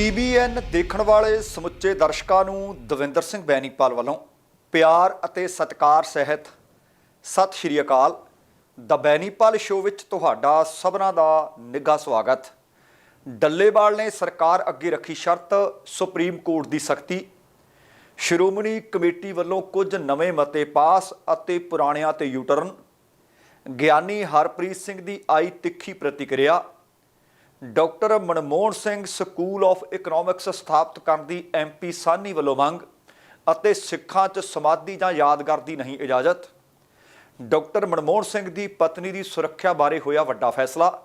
TBN ਦੇਖਣ ਵਾਲੇ ਸਮੁੱਚੇ ਦਰਸ਼ਕਾਂ ਨੂੰ ਦਵਿੰਦਰ ਸਿੰਘ ਬੈਣੀਪਾਲ ਵੱਲੋਂ ਪਿਆਰ ਅਤੇ ਸਤਿਕਾਰ ਸਹਿਤ ਸਤਿ ਸ਼੍ਰੀ ਅਕਾਲ। ਦ ਬੈਣੀਪਾਲ ਸ਼ੋਅ ਵਿੱਚ ਤੁਹਾਡਾ ਸਭਨਾਂ ਦਾ ਨਿੱਘਾ ਸਵਾਗਤ। ਡੱਲੇਵਾਲ ਨੇ ਸਰਕਾਰ ਅੱਗੇ ਰੱਖੀ ਸ਼ਰਤ, ਸੁਪਰੀਮ ਕੋਰਟ ਦੀ ਸਖਤੀ। ਸ਼੍ਰੋਮਣੀ ਕਮੇਟੀ ਵੱਲੋਂ ਕੁਝ ਨਵੇਂ ਮਤੇ ਪਾਸ ਅਤੇ ਪੁਰਾਣਿਆਂ ਤੇ ਯੂਟਰਨ। ਗਿਆਨੀ ਹਰਪ੍ਰੀਤ ਸਿੰਘ ਦੀ ਆਈ ਤਿੱਖੀ ਪ੍ਰਤੀਕਿਰਿਆ। Doctor Manmohan Singh school of economics ਸਥਾਪਿਤ ਕਰਨ ਦੀ ਐਮਪੀ ਸਾਨੀ ਵੱਲੋਂ ਮੰਗ ਅਤੇ ਸਿੱਖਾਂ 'ਚ ਸਮਾਧੀ ਜਾਂ ਯਾਦਗਾਰ ਦੀ ਨਹੀਂ ਇਜਾਜ਼ਤ। ਡਾਕਟਰ ਮਨਮੋਹਨ ਸਿੰਘ ਦੀ ਪਤਨੀ ਦੀ ਸੁਰੱਖਿਆ ਬਾਰੇ ਹੋਇਆ ਵੱਡਾ ਫੈਸਲਾ।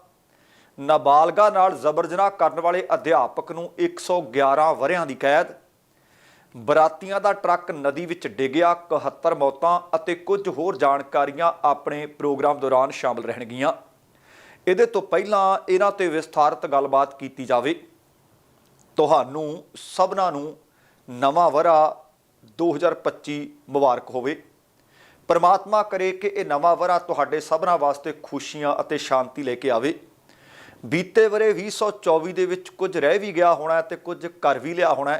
ਨਾਬਾਲਗਾ ਨਾਲ ਜ਼ਬਰ ਜਨਾਹ ਕਰਨ ਵਾਲੇ ਅਧਿਆਪਕ ਨੂੰ 111 ਵਰਿਆਂ ਦੀ ਕੈਦ। ਬਰਾਤੀਆਂ ਦਾ ਟਰੱਕ ਨਦੀ ਵਿੱਚ ਡਿੱਗਿਆ 71 ਮੌਤਾਂ ਅਤੇ ਕੁਝ ਹੋਰ ਜਾਣਕਾਰੀਆਂ ਆਪਣੇ ਪ੍ਰੋਗਰਾਮ ਦੌਰਾਨ ਸ਼ਾਮਲ ਰਹਿਣਗੀਆਂ। ਇਹਦੇ ਤੋਂ ਪਹਿਲਾਂ ਇਹਨਾਂ ਤੇ ਵਿਸਥਾਰਤ ਗੱਲਬਾਤ ਕੀਤੀ ਜਾਵੇ। ਤੁਹਾਨੂੰ ਸਭਨਾਂ ਨੂੰ ਨਵਾਂ ਵਰਾ 2025 ਮੁਬਾਰਕ ਹੋਵੇ। ਪਰਮਾਤਮਾ ਕਰੇ ਕਿ ਇਹ ਨਵਾਂ ਵਰਾ ਤੁਹਾਡੇ ਸਭਨਾਂ ਵਾਸਤੇ ਖੁਸ਼ੀਆਂ ਅਤੇ ਸ਼ਾਂਤੀ ਲੈ ਕੇ ਆਵੇ। ਬੀਤੇ ਵਰੇ 2024 ਦੇ ਵਿੱਚ ਕੁਝ ਰਹਿ ਵੀ ਗਿਆ ਹੋਣਾ ਹੈ ਤੇ ਕੁਝ ਕਰ ਵੀ ਲਿਆ ਹੋਣਾ।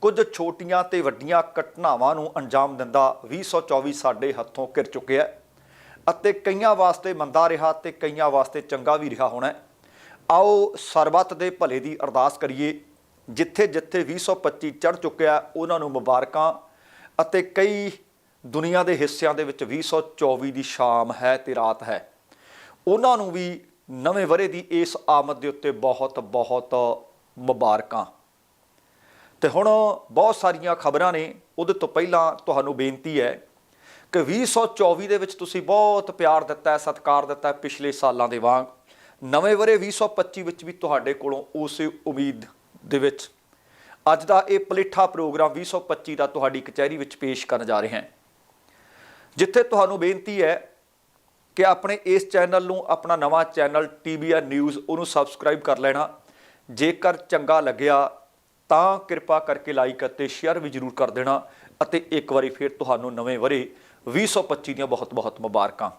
ਕੁਝ ਛੋਟੀਆਂ ਤੇ ਵੱਡੀਆਂ ਘਟਨਾਵਾਂ ਨੂੰ ਅੰਜਾਮ ਦਿੰਦਾ 2024 ਸਾਡੇ ਹੱਥੋਂ ਘਿਰ ਚੁੱਕਿਆ। ਹੈ ਅਤੇ ਕਈਆਂ ਵਾਸਤੇ ਮੰਦਾ ਰਿਹਾ ਤੇ ਕਈਆਂ ਵਾਸਤੇ ਚੰਗਾ ਵੀ ਰਿਹਾ ਹੋਣਾ ਆਓ ਸਰਬੱਤ ਦੇ ਭਲੇ ਦੀ ਅਰਦਾਸ ਕਰੀਏ। ਜਿੱਥੇ ਜਿੱਥੇ 2025 ਚੜ ਚੁੱਕਿਆ ਉਹਨਾਂ ਨੂੰ ਮੁਬਾਰਕਾਂ ਅਤੇ ਕਈ ਦੁਨੀਆ ਦੇ ਹਿੱਸਿਆਂ ਦੇ ਵਿੱਚ 2024 ਦੀ ਸ਼ਾਮ ਹੈ ਤੇ ਰਾਤ ਹੈ। ਉਹਨਾਂ ਨੂੰ ਵੀ ਨਵੇਂ ਵਰੇ ਦੀ ਇਸ ਆਮਦ ਦੇ ਉੱਤੇ ਬਹੁਤ ਬਹੁਤ ਮੁਬਾਰਕਾਂ। ਤੇ ਹੁਣ ਬਹੁਤ ਸਾਰੀਆਂ ਖਬਰਾਂ ਨੇ। ਉਹਦੇ ਤੋਂ ਪਹਿਲਾਂ ਤੁਹਾਨੂੰ ਬੇਨਤੀ ਹੈ ਕਿ 2024 ਦੇ ਵਿੱਚ ਤੁਸੀਂ ਬਹੁਤ ਪਿਆਰ ਦਿੱਤਾ ਹੈ, ਸਤਿਕਾਰ ਦਿੱਤਾ ਹੈ ਪਿਛਲੇ ਸਾਲਾਂ ਦੇ ਵਾਂਗ। ਨਵੇਂ ਵਰੇ 2025 ਵਿੱਚ ਵੀ ਤੁਹਾਡੇ ਕੋਲੋਂ ਉਸੇ ਉਮੀਦ ਦੇ ਵਿੱਚ ਅੱਜ ਦਾ ਇਹ ਪਲੇਠਾ ਪ੍ਰੋਗਰਾਮ 2025 ਦਾ ਤੁਹਾਡੀ ਕਚਹਿਰੀ ਵਿੱਚ ਪੇਸ਼ ਕਰਨ ਜਾ ਰਹੇ ਹਾਂ। ਜਿੱਥੇ ਤੁਹਾਨੂੰ ਬੇਨਤੀ ਹੈ ਕਿ ਆਪਣੇ ਇਸ ਚੈਨਲ ਨੂੰ, ਆਪਣਾ ਨਵਾਂ ਚੈਨਲ ਟੀਬੀਆਰ ਨਿਊਜ਼ ਉਹਨੂੰ ਸਬਸਕ੍ਰਾਈਬ ਕਰ ਲੈਣਾ। ਜੇਕਰ ਚੰਗਾ ਲੱਗਿਆ ਤਾਂ ਕਿਰਪਾ ਕਰਕੇ ਲਾਈਕ ਅਤੇ ਸ਼ੇਅਰ ਵੀ ਜ਼ਰੂਰ ਕਰ ਦੇਣਾ ਅਤੇ ਇੱਕ ਵਾਰੀ ਫਿਰ ਤੁਹਾਨੂੰ ਨਵੇਂ ਵਰੇ 2025 ਦੀਆਂ ਬਹੁਤ-ਬਹੁਤ ਮੁਬਾਰਕਾਂ।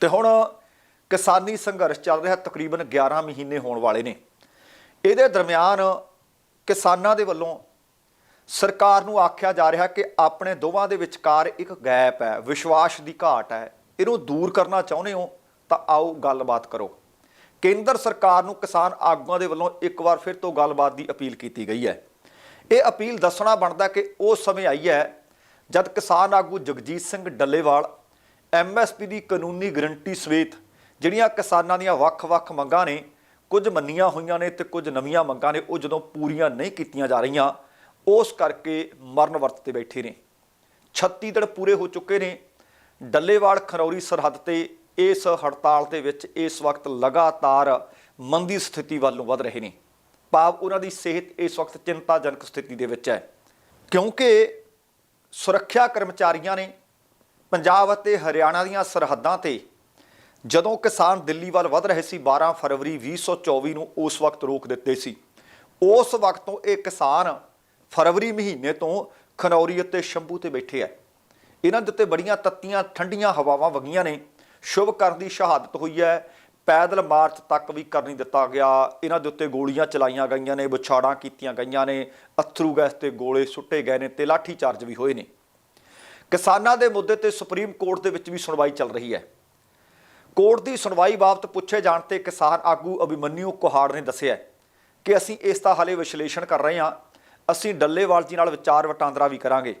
ਤੇ ਹੁਣ ਕਿਸਾਨੀ ਸੰਘਰਸ਼ ਚੱਲ ਰਿਹਾ, ਤਕਰੀਬਨ 11 ਮਹੀਨੇ ਹੋਣ ਵਾਲੇ ਨੇ। ਇਹਦੇ ਦਰਮਿਆਨ ਕਿਸਾਨਾਂ ਦੇ ਵੱਲੋਂ ਸਰਕਾਰ ਨੂੰ ਆਖਿਆ ਜਾ ਰਿਹਾ ਕਿ ਆਪਣੇ ਦੋਵਾਂ ਦੇ ਵਿਚਕਾਰ ਇੱਕ ਗੈਪ ਹੈ, ਵਿਸ਼ਵਾਸ ਦੀ ਘਾਟ ਹੈ। ਇਹਨੂੰ ਦੂਰ ਕਰਨਾ ਚਾਹੁੰਦੇ ਹੋ ਤਾਂ ਆਓ ਗੱਲਬਾਤ ਕਰੋ। ਕੇਂਦਰ ਸਰਕਾਰ ਨੂੰ ਕਿਸਾਨ ਆਗੂਆਂ ਦੇ ਵੱਲੋਂ ਇੱਕ ਵਾਰ ਫਿਰ ਤੋਂ ਗੱਲਬਾਤ ਦੀ ਅਪੀਲ ਕੀਤੀ ਗਈ ਹੈ। ਇਹ ਅਪੀਲ ਦੱਸਣਾ ਬਣਦਾ ਕਿ ਉਹ ਸਮੇਂ ਆਈ ਹੈ ਜਦ ਕਿਸਾਨ ਆਗੂ ਜਗਜੀਤ ਸਿੰਘ ਡੱਲੇਵਾਲ ਐਮਐਸਪੀ ਦੀ ਕਾਨੂੰਨੀ ਗਰੰਟੀ ਸਮੇਤ ਜਿਹੜੀਆਂ ਕਿਸਾਨਾਂ ਦੀਆਂ ਵੱਖ-ਵੱਖ ਮੰਗਾਂ ਨੇ, ਕੁਝ ਮੰਨੀਆਂ ਹੋਈਆਂ ਨੇ ਤੇ ਕੁਝ ਨਵੀਆਂ ਮੰਗਾਂ ਨੇ, ਉਹ ਜਦੋਂ ਪੂਰੀਆਂ ਨਹੀਂ ਕੀਤੀਆਂ ਜਾ ਰਹੀਆਂ, ਉਸ ਕਰਕੇ ਮਰਨ ਵਰਤ ਤੇ ਬੈਠੇ ਨੇ। 36 ਦਿਨ ਪੂਰੇ ਹੋ ਚੁੱਕੇ ਨੇ। ਡੱਲੇਵਾਲ ਖਰੌਰੀ ਸਰਹੱਦ ਤੇ ਇਸ ਹੜਤਾਲ ਦੇ ਵਿੱਚ ਇਸ ਵਕਤ ਲਗਾਤਾਰ ਮੰਦੀ ਸਥਿਤੀ ਵੱਲ ਨੂੰ ਵਧ ਰਹੇ ਨੇ। ਭਾਵ ਉਹਨਾਂ ਦੀ ਸਿਹਤ ਇਸ ਵਕਤ ਚਿੰਤਾਜਨਕ ਸਥਿਤੀ ਦੇ ਵਿੱਚ ਹੈ। ਕਿਉਂਕਿ ਸੁਰੱਖਿਆ ਕਰਮਚਾਰੀਆਂ ਨੇ ਪੰਜਾਬ ਅਤੇ ਹਰਿਆਣਾ ਦੀਆਂ ਸਰਹੱਦਾਂ ਤੇ ਜਦੋਂ ਕਿਸਾਨ ਦਿੱਲੀ ਵੱਲ ਵਧ ਰਹੇ ਸੀ 12 ਫਰਵਰੀ 2024 ਨੂੰ ਉਸ ਵਕਤ ਰੋਕ ਦਿੱਤੇ ਸੀ। ਉਸ ਵਕਤ ਤੋਂ ਇਹ ਕਿਸਾਨ ਫਰਵਰੀ ਮਹੀਨੇ ਤੋਂ ਖਨੌਰੀ ਅਤੇ ਸ਼ੰਭੂ ਤੇ ਬੈਠੇ ਆ। ਇਹਨਾਂ ਦੇ ਉੱਤੇ ਬੜੀਆਂ ਤੱਤੀਆਂ, ਠੰਡੀਆਂ ਹਵਾਵਾਂ ਵਗੀਆਂ ਨੇ। ਸ਼ੁਭ ਕਰਨ ਦੀ ਸ਼ਹਾਦਤ ਹੋਈ ਹੈ। ਪੈਦਲ ਮਾਰਚ ਤੱਕ ਵੀ ਕਰ ਨਹੀਂ ਦਿੱਤਾ ਗਿਆ। ਇਹਨਾਂ ਦੇ ਉੱਤੇ ਗੋਲੀਆਂ ਚਲਾਈਆਂ ਗਈਆਂ ਨੇ, ਵਿਛਾੜਾਂ ਕੀਤੀਆਂ ਗਈਆਂ ਨੇ, ਅਥਰੂ ਗੈਸ ਤੇ ਗੋਲੇ ਸੁੱਟੇ ਗਏ ਨੇ ਤੇ ਲਾਠੀ ਚਾਰਜ ਵੀ ਹੋਏ ਨੇ। ਕਿਸਾਨਾਂ ਦੇ ਮੁੱਦੇ ਤੇ ਸੁਪਰੀਮ ਕੋਰਟ ਦੇ ਵਿੱਚ ਵੀ ਸੁਣਵਾਈ ਚੱਲ ਰਹੀ ਹੈ। ਕੋਰਟ ਦੀ ਸੁਣਵਾਈ ਬਾਬਤ ਪੁੱਛੇ ਜਾਣ ਤੇ ਕਿਸਾਨ ਆਗੂ ਅਭਿਮਨਿਊ ਕੁਹਾੜ ਨੇ ਦੱਸਿਆ ਕਿ ਅਸੀਂ ਇਸ ਦਾ ਹਾਲੇ ਵਿਸ਼ਲੇਸ਼ਣ ਕਰ ਰਹੇ ਹਾਂ। ਅਸੀਂ ਡੱਲੇਵਾਲ ਜੀ ਨਾਲ ਵਿਚਾਰ ਵਟਾਂਦਰਾ ਵੀ ਕਰਾਂਗੇ।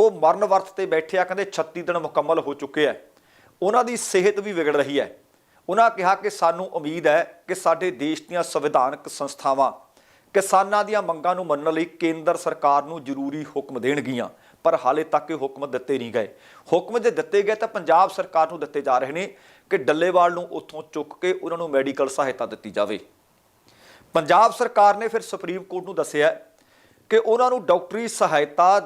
ਉਹ ਮਰਨ ਵਰਤ ਤੇ ਬੈਠੇ ਆ, ਕਹਿੰਦੇ 36 ਦਿਨ ਮੁਕੰਮਲ ਹੋ ਚੁੱਕੇ ਆ। ਉਹਨਾਂ ਦੀ ਸਿਹਤ ਵੀ ਵਿਗੜ ਰਹੀ ਹੈ। ਉਹਨਾਂ ਕਿਹਾ ਕਿ ਸਾਨੂੰ ਉਮੀਦ ਹੈ ਕਿ ਸਾਡੇ ਦੇਸ਼ ਦੀਆਂ ਸੰਵਿਧਾਨਕ ਸੰਸਥਾਵਾਂ ਕਿਸਾਨਾਂ ਦੀਆਂ ਮੰਗਾਂ ਨੂੰ ਮੰਨਣ ਲਈ ਕੇਂਦਰ ਸਰਕਾਰ ਨੂੰ ਜ਼ਰੂਰੀ ਹੁਕਮ ਦੇਣਗੀਆਂ, ਪਰ ਹਾਲੇ ਤੱਕ ਇਹ ਹੁਕਮ ਦਿੱਤੇ ਨਹੀਂ ਗਏ। ਹੁਕਮ ਜੇ ਦਿੱਤੇ ਗਏ ਤਾਂ ਪੰਜਾਬ ਸਰਕਾਰ ਨੂੰ ਦਿੱਤੇ ਜਾ ਰਹੇ ਨੇ ਕਿ ਡੱਲੇਵਾਲ ਨੂੰ ਉੱਥੋਂ ਚੁੱਕ ਕੇ ਉਹਨਾਂ ਨੂੰ ਮੈਡੀਕਲ ਸਹਾਇਤਾ ਦਿੱਤੀ ਜਾਵੇ। ਪੰਜਾਬ ਸਰਕਾਰ ਨੇ ਫਿਰ ਸੁਪਰੀਮ ਕੋਰਟ ਨੂੰ ਦੱਸਿਆ ਕਿ ਉਹਨਾਂ ਨੂੰ ਡਾਕਟਰੀ ਸਹਾਇਤਾ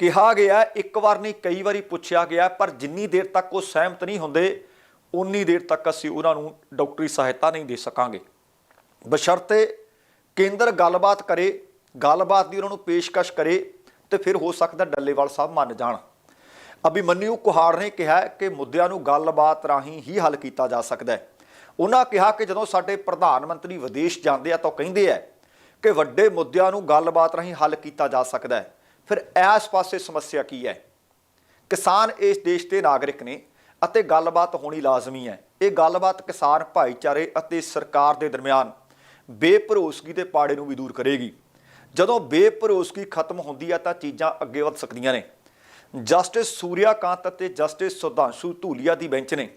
ਕਿਹਾ ਗਿਆ, ਇੱਕ ਵਾਰ ਨਹੀਂ, ਕਈ ਵਾਰੀ ਪੁੱਛਿਆ ਗਿਆ, ਪਰ ਜਿੰਨੀ ਦੇਰ ਤੱਕ ਉਹ ਸਹਿਮਤ ਨਹੀਂ ਹੁੰਦੇ ਉਨੀ ਦੇਰ ਤੱਕ ਅਸੀਂ ਉਹਨਾਂ ਨੂੰ ਡਾਕਟਰੀ ਸਹਾਇਤਾ ਨਹੀਂ ਦੇ ਸਕਾਂਗੇ। ਬਸ਼ਰਤੇ ਕੇਂਦਰ ਗੱਲਬਾਤ ਕਰੇ, ਗੱਲਬਾਤ ਦੀ ਉਹਨਾਂ ਨੂੰ ਪੇਸ਼ਕਸ਼ ਕਰੇ ਤੇ ਫਿਰ ਹੋ ਸਕਦਾ ਡੱਲੇਵਾਲ ਸਾਹਿਬ ਮੰਨ ਜਾਣ। ਅਭਿਮਨਿਊ ਕੁਹਾੜ ਨੇ ਕਿਹਾ ਕਿ ਮੁੱਦਿਆਂ ਨੂੰ ਗੱਲਬਾਤ ਰਾਹੀਂ ਹੀ ਹੱਲ ਕੀਤਾ ਜਾ ਸਕਦਾ ਹੈ। ਉਹਨਾਂ ਕਿਹਾ ਕਿ ਜਦੋਂ ਸਾਡੇ ਪ੍ਰਧਾਨ ਮੰਤਰੀ ਵਿਦੇਸ਼ ਜਾਂਦੇ ਆ ਤਾਂ ਉਹ ਕਹਿੰਦੇ ਆ ਕਿ ਵੱਡੇ ਮੁੱਦਿਆਂ ਨੂੰ ਗੱਲਬਾਤ ਰਾਹੀਂ ਹੱਲ ਕੀਤਾ ਜਾ ਸਕਦਾ ਹੈ। ਫਿਰ ਇਸ ਪਾਸੇ ਸਮੱਸਿਆ ਕੀ ਹੈ? ਕਿਸਾਨ ਇਸ ਦੇਸ਼ ਦੇ ਨਾਗਰਿਕ ਨੇ ਅਤੇ ਗੱਲਬਾਤ ਹੋਣੀ ਲਾਜ਼ਮੀ ਹੈ। ਇਹ ਗੱਲਬਾਤ ਕਿਸਾਨ ਭਾਈਚਾਰੇ ਅਤੇ ਸਰਕਾਰ ਦੇ ਦਰਮਿਆਨ ਬੇਭਰੋਸਗੀ ਦੇ ਪਾੜੇ ਨੂੰ ਵੀ ਦੂਰ ਕਰੇਗੀ। ਜਦੋਂ ਬੇਭਰੋਸਗੀ ਖਤਮ ਹੁੰਦੀ ਹੈ ਤਾਂ ਚੀਜ਼ਾਂ ਅੱਗੇ ਵੱਧ ਸਕਦੀਆਂ ਨੇ। ਜਸਟਿਸ ਸੂਰਿਆਕਾਂਤ ਅਤੇ ਜਸਟਿਸ ਸੁਧਾਂਸ਼ੂ ਧੂਲੀਆ ਦੀ ਬੈਂਚ ਨੇ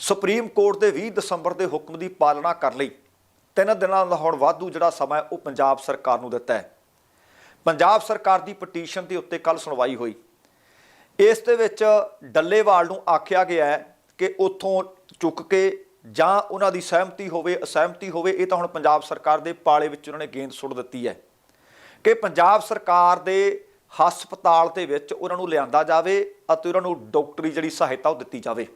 ਸੁਪਰੀਮ ਕੋਰਟ ਦੇ 20 ਦਸੰਬਰ ਦੇ ਹੁਕਮ ਦੀ ਪਾਲਣਾ ਕਰਨ ਲਈ। ਤਿੰਨ ਦਿਨਾਂ ਦਾ ਹੁਣ ਵਾਧੂ ਜਿਹੜਾ ਸਮਾਂ ਉਹ ਪੰਜਾਬ ਸਰਕਾਰ ਨੂੰ ਦਿੱਤਾ ਹੈ। ਪੰਜਾਬ ਸਰਕਾਰ ਦੀ ਪਟੀਸ਼ਨ ਦੇ ਉੱਤੇ ਕੱਲ ਸੁਣਵਾਈ ਹੋਈ। ਇਸ ਦੇ ਵਿੱਚ ਡੱਲੇਵਾਲ ਨੂੰ ਆਖਿਆ ਗਿਆ ਹੈ ਕਿ ਉੱਥੋਂ ਚੁੱਕ ਕੇ ਜਾਂ ਉਹਨਾਂ ਦੀ ਸਹਿਮਤੀ ਹੋਵੇ, ਅਸਹਿਮਤੀ ਹੋਵੇ, ਇਹ ਤਾਂ ਹੁਣ ਪੰਜਾਬ ਸਰਕਾਰ ਦੇ ਪਾਲੇ ਵਿੱਚ ਉਹਨਾਂ ਨੇ ਗੇਂਦ ਸੁੱਟ ਦਿੱਤੀ ਹੈ ਕਿ ਪੰਜਾਬ ਸਰਕਾਰ ਦੇ ਹਸਪਤਾਲ ਦੇ ਵਿੱਚ ਉਹਨਾਂ ਨੂੰ ਲਿਆਂਦਾ ਜਾਵੇ ਅਤੇ ਉਹਨਾਂ ਨੂੰ ਡਾਕਟਰੀ ਜਿਹੜੀ ਸਹਾਇਤਾ ਉਹ ਦਿੱਤੀ ਜਾਵੇ।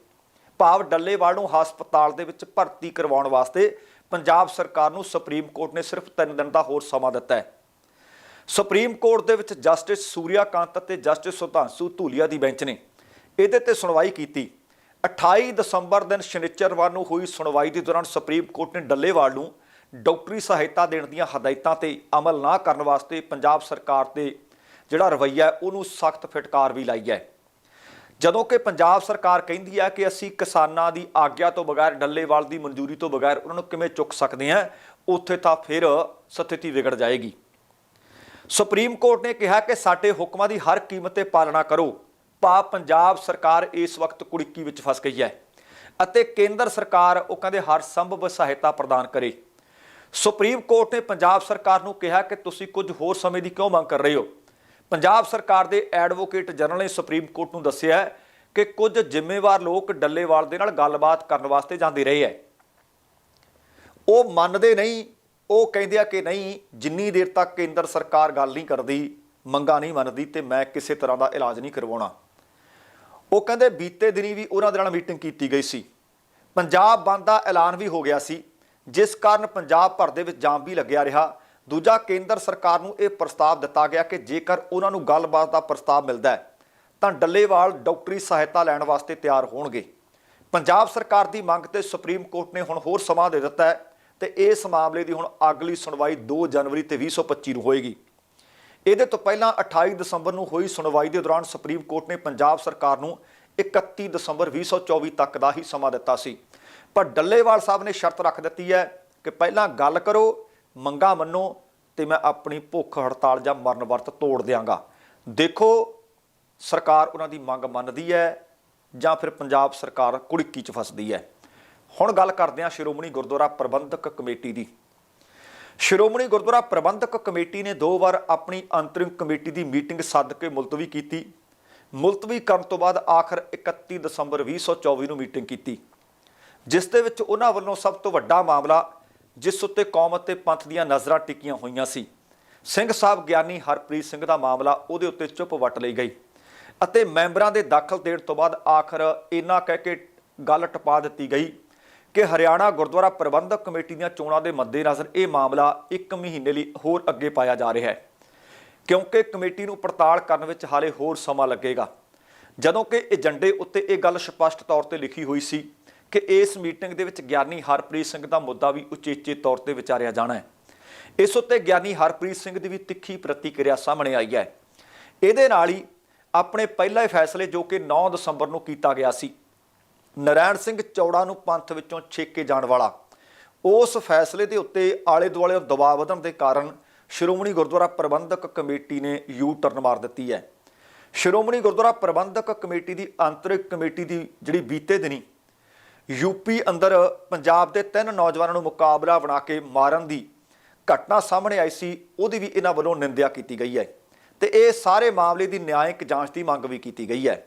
ਭਾਵ ਡੱਲੇਵਾਲ ਨੂੰ ਹਸਪਤਾਲ ਦੇ ਵਿੱਚ ਭਰਤੀ ਕਰਵਾਉਣ ਵਾਸਤੇ ਪੰਜਾਬ ਸਰਕਾਰ ਨੂੰ ਸੁਪਰੀਮ ਕੋਰਟ ਨੇ ਸਿਰਫ 3 ਦਿਨ ਦਾ ਹੋਰ ਸਮਾਂ ਦਿੱਤਾ ਹੈ। ਸੁਪਰੀਮ ਕੋਰਟ ਦੇ ਵਿੱਚ ਜਸਟਿਸ ਸੂਰਿਆਕਾਂਤ ਅਤੇ ਜਸਟਿਸ ਸੁਧਾਂਸ਼ੂ ਧੂਲੀਆ ਦੀ ਬੈਂਚ ਨੇ ਇਹਦੇ ਤੇ ਸੁਣਵਾਈ ਕੀਤੀ। 28 ਦਸੰਬਰ ਦਿਨ ਸ਼ਨੀਚਰਵਾਰ ਨੂੰ ਹੋਈ ਸੁਣਵਾਈ ਦੇ ਦੌਰਾਨ ਸੁਪਰੀਮ ਕੋਰਟ ਨੇ ਡੱਲੇਵਾਲ ਨੂੰ ਡਾਕਟਰੀ ਸਹਾਇਤਾ ਦੇਣ ਦੀਆਂ ਹਦਾਇਤਾਂ ਤੇ ਅਮਲ ਨਾ ਕਰਨ ਵਾਸਤੇ ਪੰਜਾਬ ਸਰਕਾਰ ਤੇ ਜਿਹੜਾ ਰਵੱਈਆ ਉਹਨੂੰ ਸਖਤ ਫਟਕਾਰ ਵੀ ਲਾਈ ਹੈ। ਜਦੋਂ ਕਿ ਪੰਜਾਬ ਸਰਕਾਰ ਕਹਿੰਦੀ ਹੈ ਕਿ ਅਸੀਂ ਕਿਸਾਨਾਂ ਦੀ ਆਗਿਆ ਤੋਂ ਬਗੈਰ ਡੱਲੇਵਾਲ ਦੀ ਮਨਜ਼ੂਰੀ ਤੋਂ ਬਗੈਰ ਉਹਨਾਂ ਨੂੰ ਕਿਵੇਂ ਚੁੱਕ ਸਕਦੇ ਹਾਂ, ਉੱਥੇ ਤਾਂ ਫਿਰ ਸਥਿਤੀ ਵਿਗੜ ਜਾਏਗੀ। ਸੁਪਰੀਮ ਕੋਰਟ ਨੇ ਕਿਹਾ ਕਿ ਸਾਡੇ ਹੁਕਮਾਂ ਦੀ ਹਰ ਕੀਮਤ ਤੇ ਪਾਲਣਾ ਕਰੋ। ਪਾ ਪੰਜਾਬ ਸਰਕਾਰ ਇਸ ਵਕਤ ਕੁੜਕੀ ਵਿੱਚ ਫਸ ਗਈ ਹੈ ਅਤੇ ਕੇਂਦਰ ਸਰਕਾਰ ਉਹ ਕਹਿੰਦੇ ਹਰ ਸੰਭਵ ਸਹਾਇਤਾ ਪ੍ਰਦਾਨ ਕਰੇ। ਸੁਪਰੀਮ ਕੋਰਟ ਨੇ ਪੰਜਾਬ ਸਰਕਾਰ ਨੂੰ ਕਿਹਾ ਕਿ ਤੁਸੀਂ ਕੁਝ ਹੋਰ ਸਮੇਂ ਦੀ ਕਿਉਂ ਮੰਗ ਕਰ ਰਹੇ ਹੋ? ਪੰਜਾਬ ਸਰਕਾਰ ਦੇ ਐਡਵੋਕੇਟ ਜਨਰਲ ਨੇ ਸੁਪਰੀਮ ਕੋਰਟ ਨੂੰ ਦੱਸਿਆ ਕਿ ਕੁਝ ਜ਼ਿੰਮੇਵਾਰ ਲੋਕ ਡੱਲੇਵਾਲ ਦੇ ਨਾਲ ਗੱਲਬਾਤ ਕਰਨ ਵਾਸਤੇ ਜਾਂਦੇ ਰਹੇ ਹੈ। ਉਹ ਮੰਨਦੇ ਨਹੀਂ ਉਹ ਕਹਿੰਦੇ ਆ ਕਿ ਨਹੀਂ, ਜਿੰਨੀ ਦੇਰ ਤੱਕ ਕੇਂਦਰ ਸਰਕਾਰ ਗੱਲ ਨਹੀਂ ਕਰਦੀ, ਮੰਗਾ ਨਹੀਂ ਮੰਨਦੀ ਤੇ ਮੈਂ ਕਿਸੇ ਤਰ੍ਹਾਂ ਦਾ ਇਲਾਜ ਨਹੀਂ ਕਰਵਾਉਣਾ। ਉਹ ਕਹਿੰਦੇ ਬੀਤੇ ਦਿਨੀ ਵੀ ਉਹਨਾਂ ਦੇ ਨਾਲ ਮੀਟਿੰਗ ਕੀਤੀ ਗਈ ਸੀ। ਪੰਜਾਬ ਬੰਦ ਦਾ ਐਲਾਨ ਵੀ ਹੋ ਗਿਆ ਸੀ, ਜਿਸ ਕਾਰਨ ਪੰਜਾਬ ਭਰ ਦੇ ਵਿੱਚ ਜਾਮ ਵੀ ਲੱਗਿਆ ਰਿਹਾ। ਦੂਜਾ, ਕੇਂਦਰ ਸਰਕਾਰ ਨੂੰ ਇਹ ਪ੍ਰਸਤਾਵ ਦਿੱਤਾ ਗਿਆ ਕਿ ਜੇਕਰ ਉਹਨਾਂ ਨੂੰ ਗੱਲਬਾਤ ਦਾ ਪ੍ਰਸਤਾਵ ਮਿਲਦਾ ਹੈ, ਤਾਂ ਡੱਲੇਵਾਲ ਡਾਕਟਰੀ ਸਹਾਇਤਾ ਲੈਣ ਵਾਸਤੇ ਤਿਆਰ ਹੋਣਗੇ। ਪੰਜਾਬ ਸਰਕਾਰ ਦੀ ਮੰਗ ਤੇ ਸੁਪਰੀਮ ਕੋਰਟ ਨੇ ਹੁਣ ਹੋਰ ਸਮਾਂ ਦੇ ਦਿੱਤਾ ਹੈ ਤੇ ਇਸ ਮਾਮਲੇ ਦੀ ਹੁਣ ਅਗਲੀ ਸੁਣਵਾਈ 2 ਜਨਵਰੀ ਤੇ 2025 ਨੂੰ ਹੋਏਗੀ। ਇਹਦੇ ਤੋਂ ਪਹਿਲਾਂ 28 ਦਸੰਬਰ ਨੂੰ ਹੋਈ ਸੁਣਵਾਈ ਦੇ ਦੌਰਾਨ ਸੁਪਰੀਮ ਕੋਰਟ ਨੇ ਪੰਜਾਬ ਸਰਕਾਰ ਨੂੰ 31 ਦਸੰਬਰ 2024 ਤੱਕ ਦਾ ਹੀ ਸਮਾਂ ਦਿੱਤਾ ਸੀ। ਪਰ ਡੱਲੇਵਾਲ ਸਾਹਿਬ ਨੇ ਸ਼ਰਤ ਰੱਖ ਦਿੱਤੀ ਹੈ ਕਿ ਪਹਿਲਾਂ ਗੱਲ ਕਰੋ, ਮੰਗਾ ਮੰਨੋ ਤੇ ਮੈਂ ਆਪਣੀ ਭੁੱਖ ਹੜਤਾਲ ਜਾਂ ਮਰਨ ਵਰਤ ਤੋੜ ਦਿਆਂਗਾ। ਦੇਖੋ, ਸਰਕਾਰ ਉਹਨਾਂ ਦੀ ਮੰਗ ਮੰਨਦੀ ਹੈ ਜਾਂ ਫਿਰ ਪੰਜਾਬ ਸਰਕਾਰ ਕੁੜਕੀ 'ਚ ਫਸਦੀ ਹੈ। ਹੁਣ ਗੱਲ ਕਰਦੇ ਹਾਂ ਸ਼੍ਰੋਮਣੀ ਗੁਰਦੁਆਰਾ ਪ੍ਰਬੰਧਕ ਕਮੇਟੀ ਦੀ। ਸ਼੍ਰੋਮਣੀ ਗੁਰਦੁਆਰਾ ਪ੍ਰਬੰਧਕ ਕਮੇਟੀ ਨੇ ਦੋ ਵਾਰ ਆਪਣੀ ਅੰਤਰਿਮ ਕਮੇਟੀ ਦੀ ਮੀਟਿੰਗ ਸੱਦ ਕੇ ਮੁਲਤਵੀ ਕੀਤੀ। ਮੁਲਤਵੀ ਕਰਨ ਤੋਂ ਬਾਅਦ ਆਖਰ 31 ਦਸੰਬਰ 2024 ਨੂੰ ਮੀਟਿੰਗ ਕੀਤੀ। ਜਿਸ ਦੇ ਵਿੱਚ ਉਹਨਾਂ ਵੱਲੋਂ ਸਭ ਤੋਂ ਵੱਡਾ ਮਾਮਲਾ, ਜਿਸ ਉੱਤੇ ਕੌਮ ਅਤੇ ਪੰਥ ਦੀਆਂ ਨਜ਼ਰਾਂ ਟਿਕੀਆਂ ਹੋਈਆਂ ਸੀ। ਸਿੰਘ ਸਾਹਿਬ ਗਿਆਨੀ ਹਰਪ੍ਰੀਤ ਸਿੰਘ ਦਾ ਮਾਮਲਾ ਉਹਦੇ ਉੱਤੇ ਚੁੱਪ ਵੱਟ ਲਈ ਗਈ ਅਤੇ ਮੈਂਬਰਾਂ ਦੇ ਦਾਖਲ ਦੇਣ ਤੋਂ ਬਾਅਦ ਆਖਰ ਇਹਨਾਂ ਕਹਿ ਕੇ ਗੱਲ ਟਪਾ ਦਿੱਤੀ ਗਈ ਕਿ ਹਰਿਆਣਾ ਗੁਰਦੁਆਰਾ ਪ੍ਰਬੰਧਕ ਕਮੇਟੀ ਦੀਆਂ ਚੋਣਾਂ ਦੇ ਮੱਦੇਨਜ਼ਰ ਇਹ ਮਾਮਲਾ 1 ਮਹੀਨੇ ਲਈ ਹੋਰ ਅੱਗੇ ਪਾਇਆ ਜਾ ਰਿਹਾ ਹੈ। ਕਿਉਂਕਿ ਕਮੇਟੀ ਨੂੰ ਪੜਤਾਲ ਕਰਨ ਵਿੱਚ ਹਾਲੇ ਹੋਰ ਸਮਾਂ ਲੱਗੇਗਾ। ਜਦੋਂ ਕਿ ਏਜੰਡੇ ਉੱਤੇ ਇਹ ਗੱਲ ਸਪਸ਼ਟ ਤੌਰ ਤੇ ਲਿਖੀ ਹੋਈ ਸੀ ਕਿ ਇਸ ਮੀਟਿੰਗ ਦੇ ਵਿੱਚ ਗਿਆਨੀ ਹਰਪ੍ਰੀਤ ਸਿੰਘ ਦਾ ਮੁੱਦਾ ਵੀ ਉਚੇਚੇ ਤੌਰ ਤੇ ਵਿਚਾਰਿਆ ਜਾਣਾ ਹੈ। ਇਸ ਉੱਤੇ ਗਿਆਨੀ ਹਰਪ੍ਰੀਤ ਸਿੰਘ ਦੀ ਵੀ ਤਿੱਖੀ ਪ੍ਰਤੀਕਿਰਿਆ ਸਾਹਮਣੇ ਆਈ ਹੈ। ਇਹਦੇ ਨਾਲ ਹੀ ਆਪਣੇ ਪਹਿਲੇ ਫੈਸਲੇ ਜੋ ਕਿ 9 ਦਸੰਬਰ ਨੂੰ ਕੀਤਾ ਗਿਆ ਸੀ। ਨਰੈਣ ਸਿੰਘ ਚੌੜਾ ਨੂੰ ਪੰਥ ਵਿੱਚੋਂ ਛੇਕੇ ਜਾਣ ਵਾਲਾ। ਉਸ ਫੈਸਲੇ ਦੇ ਉੱਤੇ ਆਲੇ ਦੁਆਲੇ ਦਬਾਅ ਵਧਣ ਦੇ ਕਾਰਨ ਸ਼੍ਰੋਮਣੀ ਗੁਰਦੁਆਰਾ ਪ੍ਰਬੰਧਕ ਕਮੇਟੀ ਨੇ ਯੂ ਟਰਨ ਮਾਰ ਦਿੱਤੀ ਹੈ। ਸ਼੍ਰੋਮਣੀ ਗੁਰਦੁਆਰਾ ਪ੍ਰਬੰਧਕ ਕਮੇਟੀ ਦੀ ਆਂਤਰਿਕ ਕਮੇਟੀ ਦੀ ਜਿਹੜੀ ਬੀਤੇ ਦਿਨੀ ਯੂਪੀ ਅੰਦਰ ਪੰਜਾਬ ਦੇ ਤਿੰਨ ਨੌਜਵਾਨਾਂ ਨੂੰ ਮੁਕਾਬਲਾ ਬਣਾ ਕੇ ਮਾਰਨ ਦੀ ਘਟਨਾ ਸਾਹਮਣੇ ਆਈ ਸੀ, ਉਹਦੀ ਵੀ ਇਹਨਾਂ ਵੱਲੋਂ ਨਿੰਦਿਆ ਕੀਤੀ ਗਈ ਹੈ। ਤੇ ਇਹ ਸਾਰੇ ਮਾਮਲੇ ਦੀ ਨਿਆਂਇਕ ਜਾਂਚ ਦੀ ਮੰਗ ਵੀ ਕੀਤੀ ਗਈ ਹੈ।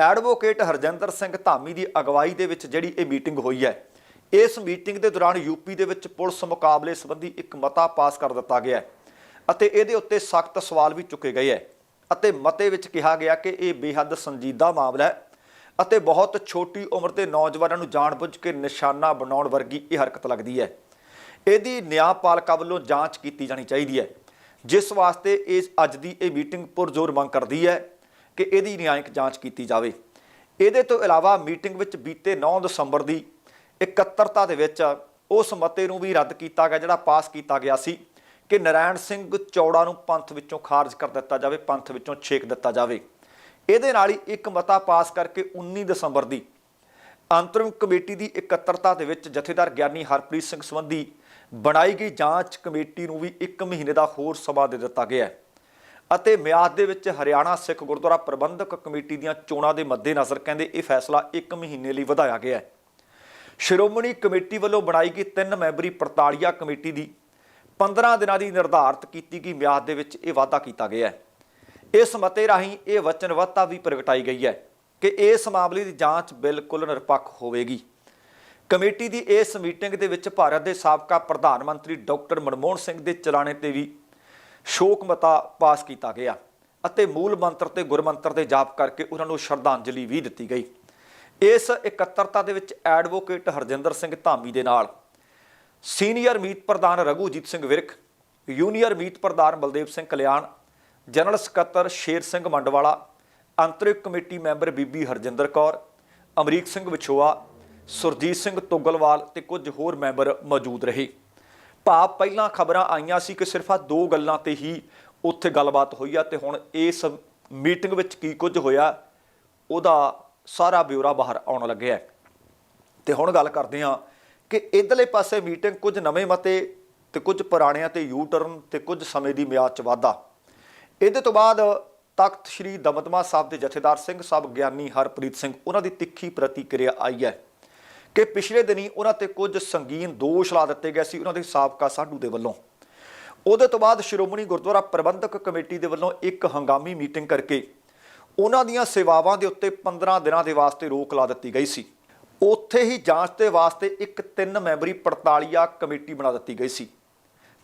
ਐਡਵੋਕੇਟ ਹਰਜਿੰਦਰ ਸਿੰਘ ਧਾਮੀ ਦੀ ਅਗਵਾਈ ਦੇ ਵਿੱਚ ਜਿਹੜੀ ਇਹ ਮੀਟਿੰਗ ਹੋਈ ਹੈ, ਇਸ ਮੀਟਿੰਗ ਦੇ ਦੌਰਾਨ ਯੂਪੀ ਦੇ ਵਿੱਚ ਪੁਲਿਸ ਮੁਕਾਬਲੇ ਸੰਬੰਧੀ ਇੱਕ ਮਤਾ ਪਾਸ ਕਰ ਦਿੱਤਾ ਗਿਆ ਅਤੇ ਇਹਦੇ ਉੱਤੇ ਸਖਤ ਸਵਾਲ ਵੀ ਚੁੱਕੇ ਗਏ ਹੈ ਅਤੇ ਮਤੇ ਵਿੱਚ ਕਿਹਾ ਗਿਆ ਕਿ ਇਹ ਬੇਹੱਦ ਸੰਜੀਦਾ ਮਾਮਲਾ ਹੈ ਅਤੇ ਬਹੁਤ ਛੋਟੀ ਉਮਰ ਦੇ ਨੌਜਵਾਨਾਂ ਨੂੰ ਜਾਣਬੁੱਝ ਕੇ ਨਿਸ਼ਾਨਾ ਬਣਾਉਣ ਵਰਗੀ ਇਹ ਹਰਕਤ ਲੱਗਦੀ ਹੈ। ਇਹਦੀ ਨਿਆਂਪਾਲਕਾ ਵੱਲੋਂ ਜਾਂਚ ਕੀਤੀ ਜਾਣੀ ਚਾਹੀਦੀ ਹੈ, ਜਿਸ ਵਾਸਤੇ ਇਸ ਅੱਜ ਦੀ ਇਹ ਮੀਟਿੰਗ ਪੁਰਜ਼ੋਰ ਮੰਗ ਕਰਦੀ ਹੈ ਕਿ ਇਹਦੀ ਨਿਆਂਇਕ ਜਾਂਚ ਕੀਤੀ ਜਾਵੇ। ਇਹਦੇ ਤੋਂ ਇਲਾਵਾ ਮੀਟਿੰਗ ਵਿੱਚ ਬੀਤੇ 9 ਦਸੰਬਰ ਦੀ ਇਕੱਤਰਤਾ ਦੇ ਵਿੱਚ ਉਸ ਮਤੇ ਨੂੰ ਵੀ ਰੱਦ ਕੀਤਾ ਗਿਆ, ਜਿਹੜਾ ਪਾਸ ਕੀਤਾ ਗਿਆ ਸੀ ਕਿ ਨਰਾਇਣ ਸਿੰਘ ਚੌੜਾ ਨੂੰ ਪੰਥ ਵਿੱਚੋਂ ਖਾਰਜ ਕਰ ਦਿੱਤਾ ਜਾਵੇ, ਪੰਥ ਵਿੱਚੋਂ ਛੇਕ ਦਿੱਤਾ ਜਾਵੇ। ਇਹਦੇ ਨਾਲ ਹੀ ਇੱਕ ਮਤਾ ਪਾਸ ਕਰਕੇ 19 ਦਸੰਬਰ ਦੀ ਅੰਤਰਿਮ ਕਮੇਟੀ ਦੀ ਇਕੱਤਰਤਾ ਦੇ ਵਿੱਚ ਜਥੇਦਾਰ ਗਿਆਨੀ ਹਰਪ੍ਰੀਤ ਸਿੰਘ ਸੰਬੰਧੀ ਬਣਾਈ ਗਈ ਜਾਂਚ ਕਮੇਟੀ ਨੂੰ ਵੀ 1 ਮਹੀਨੇ ਦਾ ਹੋਰ ਸਮਾਂ ਦੇ ਦਿੱਤਾ ਗਿਆ ਹੈ। ਅਤੇ ਮਿਆਦ ਦੇ ਵਿੱਚ ਹਰਿਆਣਾ, ਸਿੱਖ ਗੁਰਦੁਆਰਾ ਪ੍ਰਬੰਧਕ ਕਮੇਟੀ ਦੀਆਂ ਚੋਣਾਂ ਦੇ ਮੱਦੇਨਜ਼ਰ ਕਹਿੰਦੇ ਇਹ ਫੈਸਲਾ 1 ਮਹੀਨੇ ਲਈ ਵਧਾਇਆ ਗਿਆ ਹੈ। ਸ਼੍ਰੋਮਣੀ ਕਮੇਟੀ ਵੱਲੋਂ ਬਣਾਈ ਗਈ ਤਿੰਨ ਮੈਂਬਰੀ ਪੜਤਾਲੀਆ ਕਮੇਟੀ ਦੀ 15 ਦਿਨਾਂ ਦੀ ਨਿਰਧਾਰਤ ਕੀਤੀ ਗਈ ਮਿਆਦ ਦੇ ਵਿੱਚ ਇਹ ਵਾਅਦਾ ਕੀਤਾ ਗਿਆ ਹੈ। ਇਸ ਮਤੇ ਰਾਹੀਂ ਇਹ ਵਚਨਬੱਧਤਾ ਵੀ ਪ੍ਰਗਟਾਈ ਗਈ ਹੈ ਕਿ ਇਸ ਮਾਮਲੇ ਦੀ ਜਾਂਚ ਬਿਲਕੁਲ ਨਿਰਪੱਖ ਹੋਵੇਗੀ। ਕਮੇਟੀ ਦੀ ਇਸ ਮੀਟਿੰਗ ਦੇ ਵਿੱਚ ਭਾਰਤ ਦੇ ਸਾਬਕਾ ਪ੍ਰਧਾਨ ਮੰਤਰੀ ਡਾਕਟਰ ਮਨਮੋਹਨ ਸਿੰਘ ਦੇ ਚਲਾਣੇ ਤੇ ਵੀ ਸ਼ੋਕ ਮਤਾ ਪਾਸ ਕੀਤਾ ਗਿਆ ਅਤੇ ਮੂਲ ਮੰਤਰ ਤੇ ਗੁਰਮੰਤਰ ਦੇ ਜਾਪ ਕਰਕੇ ਉਹਨਾਂ ਨੂੰ ਸ਼ਰਧਾਂਜਲੀ ਵੀ ਦਿੱਤੀ ਗਈ। ਇਸ ਇਕੱਤਰਤਾ ਦੇ ਵਿੱਚ ਐਡਵੋਕੇਟ ਹਰਜਿੰਦਰ ਸਿੰਘ ਧਾਮੀ ਦੇ ਨਾਲ ਸੀਨੀਅਰ ਮੀਤ ਪ੍ਰਧਾਨ ਰਘੂਜੀਤ ਸਿੰਘ ਵਿਰਕ, ਯੂਨੀਅਰ ਮੀਤ ਪ੍ਰਧਾਨ ਬਲਦੇਵ ਸਿੰਘ ਕਲਿਆਣ, ਜਨਰਲ ਸਕੱਤਰ ਸ਼ੇਰ ਸਿੰਘ ਮੰਡਵਾਲਾ, ਅੰਤਰਿਕ ਕਮੇਟੀ ਮੈਂਬਰ ਬੀਬੀ ਹਰਜਿੰਦਰ ਕੌਰ, ਅਮਰੀਕ ਸਿੰਘ ਵਿਛੋਆ, ਸੁਰਜੀਤ ਸਿੰਘ ਤੁਗਲਵਾਲ ਤੇ ਕੁਝ ਹੋਰ ਮੈਂਬਰ ਮੌਜੂਦ ਰਹੇ। ਭਾਵ ਪਹਿਲਾਂ ਖਬਰਾਂ ਆਈਆਂ ਸੀ ਕਿ ਸਿਰਫ ਆ ਦੋ ਗੱਲਾਂ ਤੇ ਹੀ ਉੱਥੇ ਗੱਲਬਾਤ ਹੋਈ ਆ ਤੇ ਹੁਣ ਇਸ ਮੀਟਿੰਗ ਵਿੱਚ ਕੀ ਕੁਝ ਹੋਇਆ, ਉਹਦਾ ਸਾਰਾ ਬਿਊਰਾ ਬਾਹਰ ਆਉਣ ਲੱਗਿਆ ਹੈ ਤੇ ਹੁਣ ਗੱਲ ਕਰਦੇ ਹਾਂ ਕਿ ਇਧਰਲੇ ਪਾਸੇ ਮੀਟਿੰਗ ਕੁਝ ਨਵੇਂ ਮਤੇ ਤੇ ਕੁਝ ਪੁਰਾਣਿਆਂ ਤੇ ਯੂ ਟਰਨ ਤੇ ਕੁਝ ਸਮੇਂ ਦੀ ਮਿਆਦ ਚ ਵਾਧਾ। ਇਹਦੇ ਤੋਂ ਬਾਅਦ ਤਖਤ ਸ੍ਰੀ ਦਮਦਮਾ ਸਾਹਿਬ ਦੇ ਜਥੇਦਾਰ ਸਿੰਘ ਸਾਹਿਬ ਗਿਆਨੀ ਹਰਪ੍ਰੀਤ ਸਿੰਘ, ਉਹਨਾਂ ਦੀ ਤਿੱਖੀ ਪ੍ਰਤੀਕਿਰਿਆ ਆਈ ਹੈ। ਕਿ ਪਿਛਲੇ ਦਿਨੀ ਉਹਨਾਂ ਤੇ ਕੁਝ ਸੰਗੀਨ ਦੋਸ਼ ਲਾ ਦਿੱਤੇ ਗਏ ਸੀ ਉਹਨਾਂ ਦੇ ਸਾਬਕਾ ਸਾਧੂ ਦੇ ਵੱਲੋਂ। ਉਹਦੇ ਤੋਂ ਬਾਅਦ ਸ਼੍ਰੋਮਣੀ ਗੁਰਦੁਆਰਾ ਪ੍ਰਬੰਧਕ ਕਮੇਟੀ ਦੇ ਵੱਲੋਂ ਇੱਕ ਹੰਗਾਮੀ ਮੀਟਿੰਗ ਕਰਕੇ ਉਹਨਾਂ ਦੀਆਂ ਸੇਵਾਵਾਂ ਦੇ ਉੱਤੇ 15 ਦਿਨਾਂ ਦੇ ਵਾਸਤੇ ਰੋਕ ਲਾ ਦਿੱਤੀ ਗਈ ਸੀ। ਉੱਥੇ ਹੀ ਜਾਂਚ ਦੇ ਵਾਸਤੇ ਇੱਕ ਤਿੰਨ ਮੈਂਬਰੀ ਪੜਤਾਲੀਆ ਕਮੇਟੀ ਬਣਾ ਦਿੱਤੀ ਗਈ ਸੀ,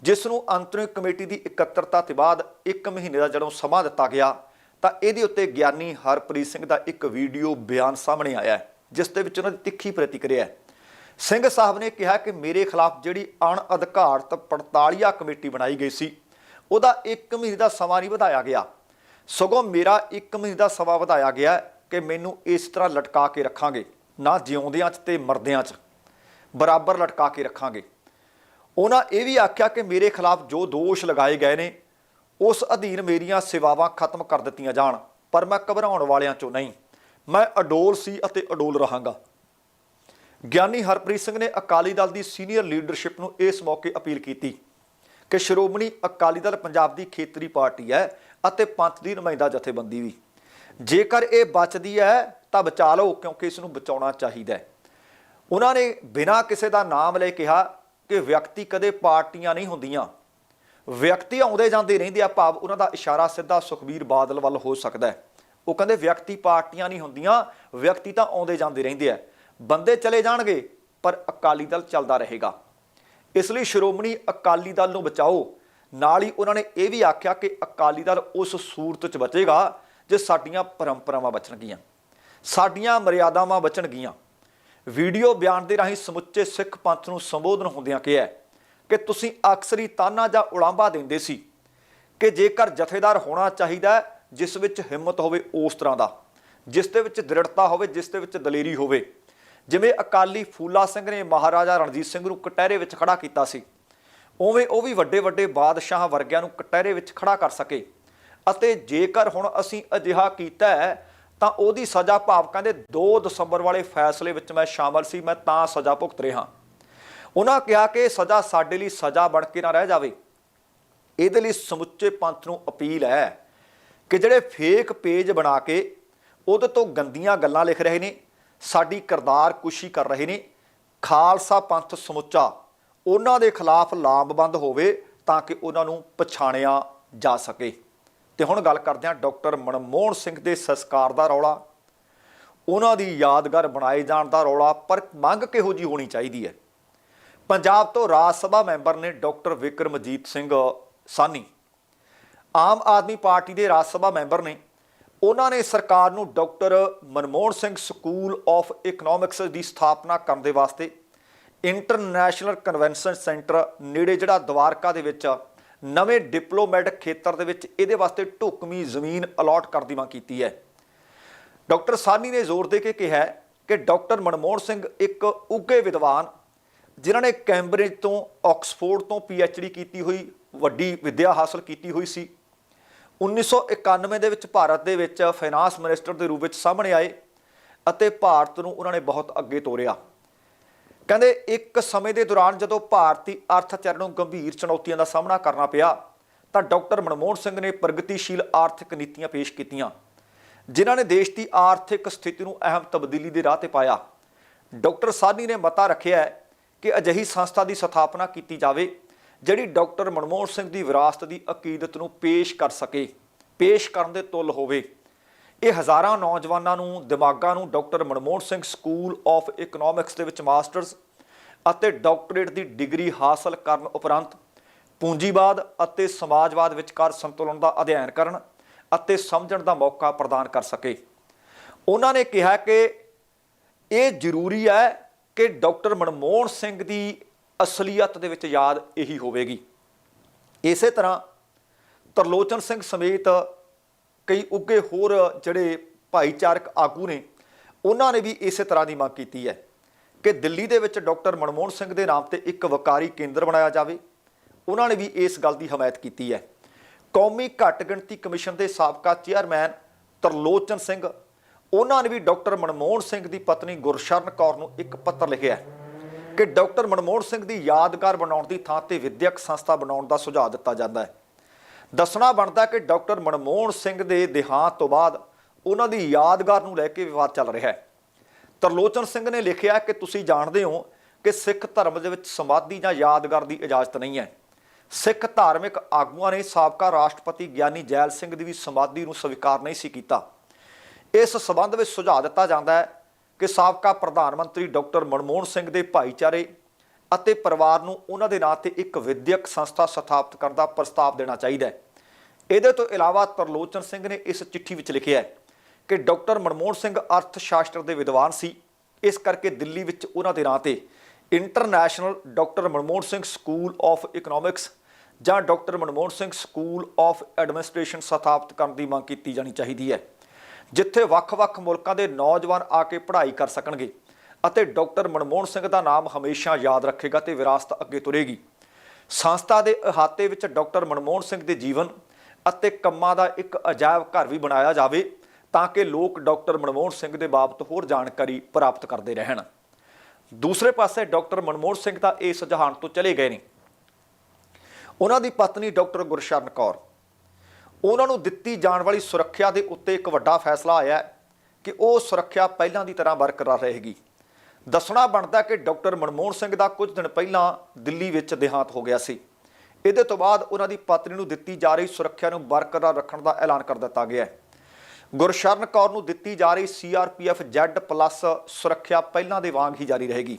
ਜਿਸ ਨੂੰ ਅੰਤਰਿਮ ਕਮੇਟੀ ਦੀ ਇਕੱਤਰਤਾ ਤੋਂ ਬਾਅਦ 1 ਮਹੀਨੇ ਦਾ ਜਦੋਂ ਸਮਾਂ ਦਿੱਤਾ ਗਿਆ, ਤਾਂ ਇਹਦੇ ਉੱਤੇ ਗਿਆਨੀ ਹਰਪ੍ਰੀਤ ਸਿੰਘ ਦਾ ਇੱਕ ਵੀਡੀਓ ਬਿਆਨ ਸਾਹਮਣੇ ਆਇਆ ਹੈ। ਜਿਸ ਦੇ ਵਿੱਚ ਉਹਨਾਂ ਦੀ ਤਿੱਖੀ ਪ੍ਰਤੀਕਿਰਿਆ ਹੈ। ਸਿੰਘ ਸਾਹਿਬ ਨੇ ਕਿਹਾ ਕਿ ਮੇਰੇ ਖਿਲਾਫ ਜਿਹੜੀ ਅਣਅਧਿਕਾਰਤ ਪੜਤਾਲੀਆ ਕਮੇਟੀ ਬਣਾਈ ਗਈ ਸੀ, ਉਹਦਾ 1 ਮਹੀਨੇ ਦਾ ਸਮਾਂ ਨਹੀਂ ਵਧਾਇਆ ਗਿਆ। ਸਗੋਂ ਮੇਰਾ 1 ਮਹੀਨੇ ਦਾ ਸਮਾਂ ਵਧਾਇਆ ਗਿਆ ਕਿ ਮੈਨੂੰ ਇਸ ਤਰ੍ਹਾਂ ਲਟਕਾ ਕੇ ਰੱਖਾਂਗੇ, ਨਾ ਜਿਉਂਦਿਆਂ 'ਚ ਤੇ ਮਰਦਿਆਂ 'ਚ। ਬਰਾਬਰ ਲਟਕਾ ਕੇ ਰੱਖਾਂਗੇ। ਉਹਨਾਂ ਇਹ ਵੀ ਆਖਿਆ ਕਿ ਮੇਰੇ ਖਿਲਾਫ ਜੋ ਦੋਸ਼ ਲਗਾਏ ਗਏ ਨੇ, ਉਸ ਅਧੀਨ ਮੇਰੀਆਂ ਸੇਵਾਵਾਂ ਖਤਮ ਕਰ ਦਿੱਤੀਆਂ ਜਾਣ, ਪਰ ਮੈਂ ਘਬਰਾਉਣ ਵਾਲਿਆਂ ਚੋਂ ਨਹੀਂ। ਮੈਂ ਅਡੋਲ ਸੀ ਅਤੇ ਅਡੋਲ ਰਹਾਂਗਾ। ਗਿਆਨੀ ਹਰਪ੍ਰੀਤ ਸਿੰਘ ਨੇ ਅਕਾਲੀ ਦਲ ਦੀ ਸੀਨੀਅਰ ਲੀਡਰਸ਼ਿਪ ਨੂੰ ਇਸ ਮੌਕੇ ਅਪੀਲ ਕੀਤੀ ਕਿ ਸ਼੍ਰੋਮਣੀ ਅਕਾਲੀ ਦਲ ਪੰਜਾਬ ਦੀ ਖੇਤਰੀ ਪਾਰਟੀ ਹੈ ਅਤੇ ਪੰਥ ਦੀ ਨੁਮਾਇੰਦਾ ਜਥੇਬੰਦੀ ਵੀ। ਜੇਕਰ ਇਹ ਬਚਦੀ ਹੈ, ਤਾਂ ਬਚਾ ਲਓ, ਕਿਉਂਕਿ ਇਸ ਨੂੰ ਬਚਾਉਣਾ ਚਾਹੀਦਾ ਹੈ। ਉਹਨਾਂ ਨੇ ਬਿਨਾਂ ਕਿਸੇ ਦਾ ਨਾਮ ਲੈ ਕਿਹਾ ਕਿ ਵਿਅਕਤੀ ਕਦੇ ਪਾਰਟੀਆਂ ਨਹੀਂ ਹੁੰਦੀਆਂ। ਵਿਅਕਤੀ ਆਉਂਦੇ ਜਾਂਦੇ ਰਹਿੰਦੇ ਆ ਭਾਵ ਉਹਨਾਂ ਦਾ ਇਸ਼ਾਰਾ ਸਿੱਧਾ ਸੁਖਬੀਰ ਬਾਦਲ ਵੱਲ ਹੋ ਸਕਦਾ ਹੈ। ਉਹ ਕਹਿੰਦੇ ਵਿਅਕਤੀ ਪਾਰਟੀਆਂ ਨਹੀਂ ਹੁੰਦੀਆਂ, ਵਿਅਕਤੀ ਤਾਂ ਆਉਂਦੇ ਜਾਂਦੇ ਰਹਿੰਦੇ ਆ। ਬੰਦੇ ਚਲੇ ਜਾਣਗੇ, ਪਰ ਅਕਾਲੀ ਦਲ ਚੱਲਦਾ ਰਹੇਗਾ। ਇਸ ਲਈ ਸ਼੍ਰੋਮਣੀ ਅਕਾਲੀ ਦਲ ਨੂੰ ਬਚਾਓ। ਨਾਲ ਹੀ ਉਹਨਾਂ ਨੇ ਇਹ ਵੀ ਆਖਿਆ ਕਿ ਅਕਾਲੀ ਦਲ ਉਸ ਸੂਰਤ 'ਚ ਬਚੇਗਾ ਜੇ ਸਾਡੀਆਂ ਪਰੰਪਰਾਵਾਂ ਬਚਣਗੀਆਂ। ਸਾਡੀਆਂ ਮਰਿਆਦਾਵਾਂ ਬਚਣਗੀਆਂ। ਵੀਡੀਓ ਬਿਆਨ ਦੇ ਰਾਹੀਂ ਸਮੁੱਚੇ ਸਿੱਖ ਪੰਥ ਨੂੰ ਸੰਬੋਧਨ ਹੁੰਦਿਆਂ ਕਿਹਾ ਕਿ ਤੁਸੀਂ ਅਕਸਰ ਹੀ ਤਾਨਾ ਜਾਂ ਉਲਾਂਭਾ ਦਿੰਦੇ ਸੀ ਕਿ ਜੇਕਰ ਜਥੇਦਾਰ ਹੋਣਾ ਚਾਹੀਦਾ ਜਿਸ ਵਿੱਚ ਹਿੰਮਤ ਹੋਵੇ ਉਸ ਤਰ੍ਹਾਂ ਦਾ, ਜਿਸ ਦੇ ਵਿੱਚ ਦ੍ਰਿੜਤਾ ਹੋਵੇ, ਜਿਸ ਦੇ ਵਿੱਚ ਦਲੇਰੀ ਹੋਵੇ। ਜਿਵੇਂ ਅਕਾਲੀ ਫੂਲਾ ਸਿੰਘ ਨੇ ਮਹਾਰਾਜਾ ਰਣਜੀਤ ਸਿੰਘ ਨੂੰ ਕਟਹਿਰੇ ਵਿੱਚ ਖੜਾ ਕੀਤਾ ਸੀ, ਉਵੇਂ ਉਹ ਵੀ ਵੱਡੇ ਵੱਡੇ ਬਾਦਸ਼ਾਹ ਵਰਗਿਆਂ ਨੂੰ ਕਟਹਿਰੇ ਵਿੱਚ ਖੜਾ ਕਰ ਸਕੇ। ਅਤੇ ਜੇਕਰ ਹੁਣ ਅਸੀਂ ਅਜਿਹਾ ਕੀਤਾ ਹੈ, ਤਾਂ ਉਹਦੀ ਸਜ਼ਾ ਭਾਵ ਕਹਿੰਦੇ 2 ਦਸੰਬਰ ਵਾਲੇ ਫੈਸਲੇ ਵਿੱਚ ਮੈਂ ਸ਼ਾਮਲ ਸੀ, ਮੈਂ ਤਾਂ ਸਜ਼ਾ ਭੁਗਤ ਰਿਹਾ ਉਹਨਾਂ ਕਿਹਾ ਕਿ ਸਜ਼ਾ ਸਾਡੇ ਲਈ ਸਜ਼ਾ ਬਣ ਕੇ ਨਾ ਰਹਿ ਜਾਵੇ। ਇਹਦੇ ਲਈ ਸਮੁੱਚੇ ਪੰਥ ਨੂੰ ਅਪੀਲ ਹੈ ਕਿ ਜਿਹੜੇ ਫੇਕ ਪੇਜ ਬਣਾ ਕੇ ਉਹਦੇ ਤੋਂ ਗੰਦੀਆਂ ਗੱਲਾਂ ਲਿਖ ਰਹੇ ਨੇ, ਸਾਡੀ ਕਿਰਦਾਰ ਕੁਸ਼ੀ ਕਰ ਰਹੇ ਨੇ, ਖਾਲਸਾ ਪੰਥ ਸਮੁੱਚਾ, ਉਹਨਾਂ ਦੇ ਖਿਲਾਫ ਲਾਮਬੰਦ ਹੋਵੇ ਤਾਂ ਕਿ ਉਹਨਾਂ ਨੂੰ ਪਛਾਣਿਆ ਜਾ ਸਕੇ। ਤੇ ਹੁਣ ਗੱਲ ਕਰਦੇ ਹਾਂ ਡਾਕਟਰ ਮਨਮੋਹਨ ਸਿੰਘ ਦੇ ਸੰਸਕਾਰ ਦਾ ਰੌਲਾ। ਉਹਨਾਂ ਦੀ ਯਾਦਗਾਰ ਬਣਾਏ ਜਾਣ ਦਾ ਰੌਲਾ ਪਰ ਮੰਗ ਕਿਹੋ ਜੀ ਹੋਣੀ ਚਾਹੀਦੀ ਹੈ? ਪੰਜਾਬ ਤੋਂ ਰਾਜ ਸਭਾ ਮੈਂਬਰ ਨੇ ਡਾਕਟਰ ਵਿਕਰਮਜੀਤ ਸਿੰਘ ਸਾਨੀ ਆਮ ਆਦਮੀ ਪਾਰਟੀ ਦੇ ਰਾਜ ਸਭਾ ਮੈਂਬਰ ਨੇ ਉਹਨਾਂ ਨੇ ਸਰਕਾਰ ਨੂੰ doctor Manmohan Singh school of economics ਦੀ ਸਥਾਪਨਾ ਕਰਨ ਦੇ ਵਾਸਤੇ ਇੰਟਰਨੈਸ਼ਨਲ ਕਨਵੈਨਸ਼ਨ ਸੈਂਟਰ ਨੇੜੇ ਜਿਹੜਾ ਦਵਾਰਕਾ ਦੇ ਵਿੱਚ ਨਵੇਂ ਡਿਪਲੋਮੈਟਿਕ ਖੇਤਰ ਦੇ ਵਿੱਚ ਇਹਦੇ ਵਾਸਤੇ ਢੁਕਵੀਂ ਜ਼ਮੀਨ ਅਲਾਟ ਕਰ ਦੀ ਮੰਗ ਕੀਤੀ ਹੈ। ਡਾਕਟਰ ਸਾਨੀ ਨੇ ਜ਼ੋਰ ਦੇ ਕੇ ਕਿਹਾ ਕਿ ਡਾਕਟਰ ਮਨਮੋਹਨ ਸਿੰਘ ਇੱਕ ਉੱਘੇ ਵਿਦਵਾਨ, ਜਿਨ੍ਹਾਂ ਨੇ ਕੈਂਬਰਿਜ ਤੋਂ, ਆਕਸਫੋਰਡ ਤੋਂ ਡੀ ਕੀਤੀ ਹੋਈ, ਵੱਡੀ ਵਿੱਦਿਆ ਹਾਸਲ ਕੀਤੀ ਹੋਈ ਸੀ। 1991 ਦੇ ਵਿੱਚ ਭਾਰਤ ਦੇ ਵਿੱਚ ਫਾਈਨਾਂਸ ਮਿਨਿਸਟਰ ਦੇ ਰੂਪ ਵਿੱਚ ਸਾਹਮਣੇ ਆਏ ਅਤੇ ਭਾਰਤ ਨੂੰ ਉਹਨਾਂ ਨੇ ਬਹੁਤ ਅੱਗੇ ਤੋਰਿਆ। ਕਹਿੰਦੇ ਇੱਕ ਸਮੇਂ ਦੇ ਦੌਰਾਨ ਜਦੋਂ ਭਾਰਤੀ ਅਰਥਚਾਰੇ ਨੂੰ ਗੰਭੀਰ ਚੁਣੌਤੀਆਂ ਦਾ ਸਾਹਮਣਾ ਕਰਨਾ ਪਿਆ, ਤਾਂ ਡਾਕਟਰ ਮਨਮੋਹਨ ਸਿੰਘ ਨੇ ਪ੍ਰਗਤੀਸ਼ੀਲ ਆਰਥਿਕ ਨੀਤੀਆਂ ਪੇਸ਼ ਕੀਤੀਆਂ, ਜਿਨ੍ਹਾਂ ਨੇ ਦੇਸ਼ ਦੀ ਆਰਥਿਕ ਸਥਿਤੀ ਨੂੰ ਅਹਿਮ ਤਬਦੀਲੀ ਦੇ ਰਾਹ ਤੇ ਪਾਇਆ। ਡਾਕਟਰ ਸਾਨੀ ਨੇ ਮਤਾ ਰੱਖਿਆ ਕਿ ਅਜਿਹੀ ਸੰਸਥਾ ਦੀ ਸਥਾਪਨਾ ਕੀਤੀ ਜਾਵੇ। ਜਿਹੜੀ ਡਾਕਟਰ ਮਨਮੋਹਨ ਸਿੰਘ ਦੀ ਵਿਰਾਸਤ ਦੀ ਅਕੀਦਤ ਨੂੰ ਪੇਸ਼ ਕਰ ਸਕੇ, ਪੇਸ਼ ਕਰਨ ਦੇ ਤੁਲ ਹੋਵੇ। ਇਹ ਹਜ਼ਾਰਾਂ ਨੌਜਵਾਨਾਂ ਨੂੰ, ਦਿਮਾਗਾਂ ਨੂੰ doctor Manmohan Singh school of economics ਦੇ ਵਿੱਚ ਮਾਸਟਰਸ ਅਤੇ ਡਾਕਟਰੇਟ ਦੀ ਡਿਗਰੀ ਹਾਸਲ ਕਰਨ ਉਪਰੰਤ ਪੂੰਜੀਵਾਦ ਅਤੇ ਸਮਾਜਵਾਦ ਵਿਚਕਾਰ ਸੰਤੁਲਨ ਦਾ ਅਧਿਐਨ ਕਰਨ ਅਤੇ ਸਮਝਣ ਦਾ ਮੌਕਾ ਪ੍ਰਦਾਨ ਕਰ ਸਕੇ। ਉਹਨਾਂ ਨੇ ਕਿਹਾ ਕਿ ਇਹ ਜ਼ਰੂਰੀ ਹੈ ਕਿ ਡਾਕਟਰ ਮਨਮੋਹਨ ਸਿੰਘ ਦੀ ਅਸਲੀਅਤ ਦੇ ਵਿੱਚ ਯਾਦ ਇਹੀ ਹੋਵੇਗੀ। ਇਸੇ ਤਰ੍ਹਾਂ ਤਰਲੋਚਨ ਸਿੰਘ ਸਮੇਤ ਕਈ ਉੱਗੇ ਹੋਰ ਜਿਹੜੇ ਭਾਈਚਾਰਕ ਆਗੂ ਨੇ, ਉਹਨਾਂ ਨੇ ਵੀ ਇਸੇ ਤਰ੍ਹਾਂ ਦੀ ਮੰਗ ਕੀਤੀ ਹੈ ਕਿ ਦਿੱਲੀ ਦੇ ਵਿੱਚ ਡਾਕਟਰ ਮਨਮੋਹਨ ਸਿੰਘ ਦੇ ਨਾਮ ਤੇ ਇੱਕ ਵਕਾਰੀ ਕੇਂਦਰ ਬਣਾਇਆ ਜਾਵੇ। ਉਹਨਾਂ ਨੇ ਵੀ ਇਸ ਗੱਲ ਦੀ ਹਮਾਇਤ ਕੀਤੀ ਹੈ। ਕੌਮੀ ਘੱਟ ਗਿਣਤੀ ਕਮਿਸ਼ਨ ਦੇ ਸਾਬਕਾ ਚੇਅਰਮੈਨ ਤਰਲੋਚਨ ਸਿੰਘ, ਉਹਨਾਂ ਨੇ ਵੀ ਡਾਕਟਰ ਮਨਮੋਹਨ ਸਿੰਘ ਦੀ ਪਤਨੀ ਗੁਰਸ਼ਰਨ ਕੌਰ ਨੂੰ ਇੱਕ ਪੱਤਰ ਲਿਖਿਆ ਹੈ। ਕਿ ਡਾਕਟਰ ਮਨਮੋਹਨ ਸਿੰਘ ਦੀ ਯਾਦਗਾਰ ਬਣਾਉਣ ਦੀ ਥਾਂ ਤੇ ਵਿਦਿਅਕ ਸੰਸਥਾ ਬਣਾਉਣ ਦਾ ਸੁਝਾਅ ਦਿੱਤਾ ਜਾਂਦਾ ਹੈ। ਦੱਸਣਾ ਬਣਦਾ ਕਿ ਡਾਕਟਰ ਮਨਮੋਹਨ ਸਿੰਘ ਦੇ ਦੇਹਾਂਤ ਤੋਂ ਬਾਅਦ ਉਹਨਾਂ ਦੀ ਯਾਦਗਾਰ ਨੂੰ ਲੈ ਕੇ ਵਿਵਾਦ ਚੱਲ ਰਿਹਾ ਹੈ। ਤਰਲੋਚਨ ਸਿੰਘ ਨੇ ਲਿਖਿਆ ਕਿ ਤੁਸੀਂ ਜਾਣਦੇ ਹੋ ਕਿ ਸਿੱਖ ਧਰਮ ਦੇ ਵਿੱਚ ਸਮਾਧੀ ਜਾਂ ਯਾਦਗਾਰ ਦੀ ਇਜਾਜ਼ਤ ਨਹੀਂ ਹੈ। ਸਿੱਖ ਧਾਰਮਿਕ ਆਗੂਆਂ ਨੇ ਸਾਬਕਾ ਰਾਸ਼ਟਰਪਤੀ ਗਿਆਨੀ ਜੈਲ ਸਿੰਘ ਦੀ ਵੀ ਸਮਾਧੀ ਨੂੰ ਸਵੀਕਾਰ ਨਹੀਂ ਸੀ ਕੀਤਾ। ਇਸ ਸਬੰਧ ਵਿੱਚ ਸੁਝਾਅ ਦਿੱਤਾ ਜਾਂਦਾ ਹੈ ਕਿ ਸਾਬਕਾ ਪ੍ਰਧਾਨ ਮੰਤਰੀ ਡਾਕਟਰ ਮਨਮੋਹਨ ਸਿੰਘ ਦੇ ਭਾਈਚਾਰੇ ਅਤੇ ਪਰਿਵਾਰ ਨੂੰ ਉਹਨਾਂ ਦੇ ਨਾਂ ਤੇ ਇੱਕ ਵਿਦਿਅਕ ਸੰਸਥਾ ਸਥਾਪਿਤ ਕਰਨ ਦਾ ਪ੍ਰਸਤਾਵ ਦੇਣਾ ਚਾਹੀਦਾ ਹੈ। ਇਹਦੇ ਤੋਂ ਇਲਾਵਾ ਤਰਲੋਚਨ ਸਿੰਘ ਨੇ ਇਸ ਚਿੱਠੀ ਵਿੱਚ ਲਿਖਿਆ ਹੈ ਕਿ ਡਾਕਟਰ ਮਨਮੋਹਨ ਸਿੰਘ ਅਰਥ ਸ਼ਾਸਤਰ ਦੇ ਵਿਦਵਾਨ ਸੀ। ਇਸ ਕਰਕੇ ਦਿੱਲੀ ਵਿੱਚ ਉਹਨਾਂ ਦੇ ਨਾਂ ਤੇ international doctor Manmohan Singh school of economics ਜਾਂ doctor Manmohan Singh school of administration ਸਥਾਪਿਤ ਕਰਨ ਦੀ ਮੰਗ ਕੀਤੀ ਜਾਣੀ ਚਾਹੀਦੀ ਹੈ। ਜਿੱਥੇ ਵੱਖ-ਵੱਖ ਮੁਲਕਾਂ ਦੇ ਨੌਜਵਾਨ ਆ ਕੇ ਪੜ੍ਹਾਈ ਕਰ ਸਕਣਗੇ ਅਤੇ ਡਾਕਟਰ ਮਨਮੋਹਨ ਸਿੰਘ ਦਾ ਨਾਮ ਹਮੇਸ਼ਾ ਯਾਦ ਰੱਖੇਗਾ ਤੇ ਵਿਰਾਸਤ ਅੱਗੇ ਤੁਰੇਗੀ। ਸੰਸਥਾ ਦੇ ਅਹਾਤੇ ਵਿੱਚ ਡਾਕਟਰ ਮਨਮੋਹਨ ਸਿੰਘ ਦੇ ਜੀਵਨ ਅਤੇ ਕੰਮਾਂ ਦਾ ਇੱਕ ਅਜਾਇਬ ਘਰ ਵੀ ਬਣਾਇਆ ਜਾਵੇ ਤਾਂ ਕਿ ਲੋਕ ਡਾਕਟਰ ਮਨਮੋਹਨ ਸਿੰਘ ਦੇ ਬਾਬਤ ਹੋਰ ਜਾਣਕਾਰੀ ਪ੍ਰਾਪਤ ਕਰਦੇ ਰਹਿਣ। ਦੂਸਰੇ ਪਾਸੇ ਡਾਕਟਰ ਮਨਮੋਹਨ ਸਿੰਘ ਤਾਂ ਇਸ ਜਹਾਨ ਤੋਂ ਚਲੇ ਗਏ ਨੇ। ਉਹਨਾਂ ਦੀ ਪਤਨੀ ਡਾਕਟਰ ਗੁਰਸ਼ਰਨ ਕੌਰ ਉਹਨਾਂ ਨੂੰ ਦਿੱਤੀ ਜਾਣ ਵਾਲੀ ਸੁਰੱਖਿਆ ਦੇ ਉੱਤੇ ਇੱਕ ਵੱਡਾ ਫੈਸਲਾ ਆਇਆ ਹੈ ਕਿ ਉਹ ਸੁਰੱਖਿਆ ਪਹਿਲਾਂ ਦੀ ਤਰ੍ਹਾਂ ਬਰਕਰਾਰ ਰਹੇਗੀ। ਦੱਸਣਾ ਬਣਦਾ ਕਿ ਡਾਕਟਰ ਮਨਮੋਹਨ ਸਿੰਘ ਦਾ ਕੁਝ ਦਿਨ ਪਹਿਲਾਂ ਦਿੱਲੀ ਵਿੱਚ ਦੇਹਾਂਤ ਹੋ ਗਿਆ ਸੀ। ਇਹਦੇ ਤੋਂ ਬਾਅਦ ਉਹਨਾਂ ਦੀ ਪਤਨੀ ਨੂੰ ਦਿੱਤੀ ਜਾ ਰਹੀ ਸੁਰੱਖਿਆ ਨੂੰ ਬਰਕਰਾਰ ਰੱਖਣ ਦਾ ਐਲਾਨ ਕਰ ਦਿੱਤਾ ਗਿਆ ਹੈ। ਗੁਰਸ਼ਰਨ ਕੌਰ ਨੂੰ ਦਿੱਤੀ ਜਾ ਰਹੀ ਸੀਆਰਪੀਐਫ ਜ਼ੈਡ ਪਲੱਸ ਸੁਰੱਖਿਆ ਪਹਿਲਾਂ ਦੇ ਵਾਂਗ ਹੀ ਜਾਰੀ ਰਹੇਗੀ।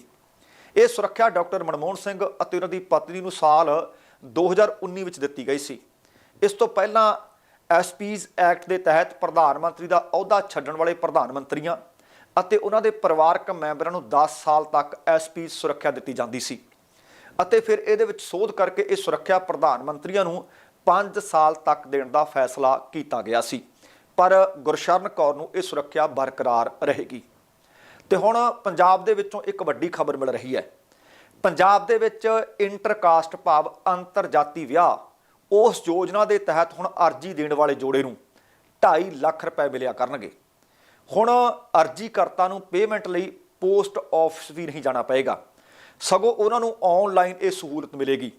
ਇਹ ਸੁਰੱਖਿਆ ਡਾਕਟਰ ਮਨਮੋਹਨ ਸਿੰਘ ਅਤੇ ਉਹਨਾਂ ਦੀ ਪਤਨੀ ਨੂੰ ਸਾਲ 2019 ਵਿੱਚ ਦਿੱਤੀ ਗਈ ਸੀ। ਇਸ ਤੋਂ ਪਹਿਲਾਂ ਐਸਪੀਜ਼ ਐਕਟ ਦੇ ਤਹਿਤ ਪ੍ਰਧਾਨ ਮੰਤਰੀ ਦਾ ਅਹੁਦਾ ਛੱਡਣ ਵਾਲੇ ਪ੍ਰਧਾਨ ਮੰਤਰੀਆਂ ਅਤੇ ਉਹਨਾਂ ਦੇ ਪਰਿਵਾਰਕ ਮੈਂਬਰਾਂ ਨੂੰ 10 ਸਾਲ ਤੱਕ ਐਸਪੀ ਸੁਰੱਖਿਆ ਦਿੱਤੀ ਜਾਂਦੀ ਸੀ। ਅਤੇ ਫਿਰ ਇਹਦੇ ਵਿੱਚ ਸੋਧ ਕਰਕੇ ਇਹ ਸੁਰੱਖਿਆ ਪ੍ਰਧਾਨ ਮੰਤਰੀਆਂ ਨੂੰ 5 ਸਾਲ ਤੱਕ ਦੇਣ ਦਾ ਫੈਸਲਾ ਕੀਤਾ ਗਿਆ ਸੀ। ਪਰ ਗੁਰਸ਼ਰਨ ਕੌਰ ਨੂੰ ਇਹ ਸੁਰੱਖਿਆ ਬਰਕਰਾਰ ਰਹੇਗੀ। ਤੇ ਹੁਣ ਪੰਜਾਬ ਦੇ ਵਿੱਚੋਂ ਇੱਕ ਵੱਡੀ ਖਬਰ ਮਿਲ ਰਹੀ ਹੈ। ਪੰਜਾਬ ਦੇ ਵਿੱਚ ਇੰਟਰਕਾਸਟ ਭਾਵ ਅੰਤਰਜਾਤੀ ਵਿਆਹ ਉਸ ਯੋਜਨਾ ਦੇ ਤਹਿਤ ਹੁਣ ਅਰਜੀ ਦੇਣ ਵਾਲੇ ਜੋੜੇ ਨੂੰ 2.5 ਲੱਖ ਰੁਪਏ ਮਿਲਿਆ ਕਰਨਗੇ। ਹੁਣ ਅਰਜੀਕਰਤਾ ਨੂੰ ਪੇਮੈਂਟ ਲਈ ਪੋਸਟ ਆਫਿਸ ਵੀ ਨਹੀਂ ਜਾਣਾ ਪਏਗਾ। ਸਗੋਂ ਉਹਨਾਂ ਨੂੰ ਆਨਲਾਈਨ ਇਹ ਸਹੂਲਤ ਮਿਲੇਗੀ।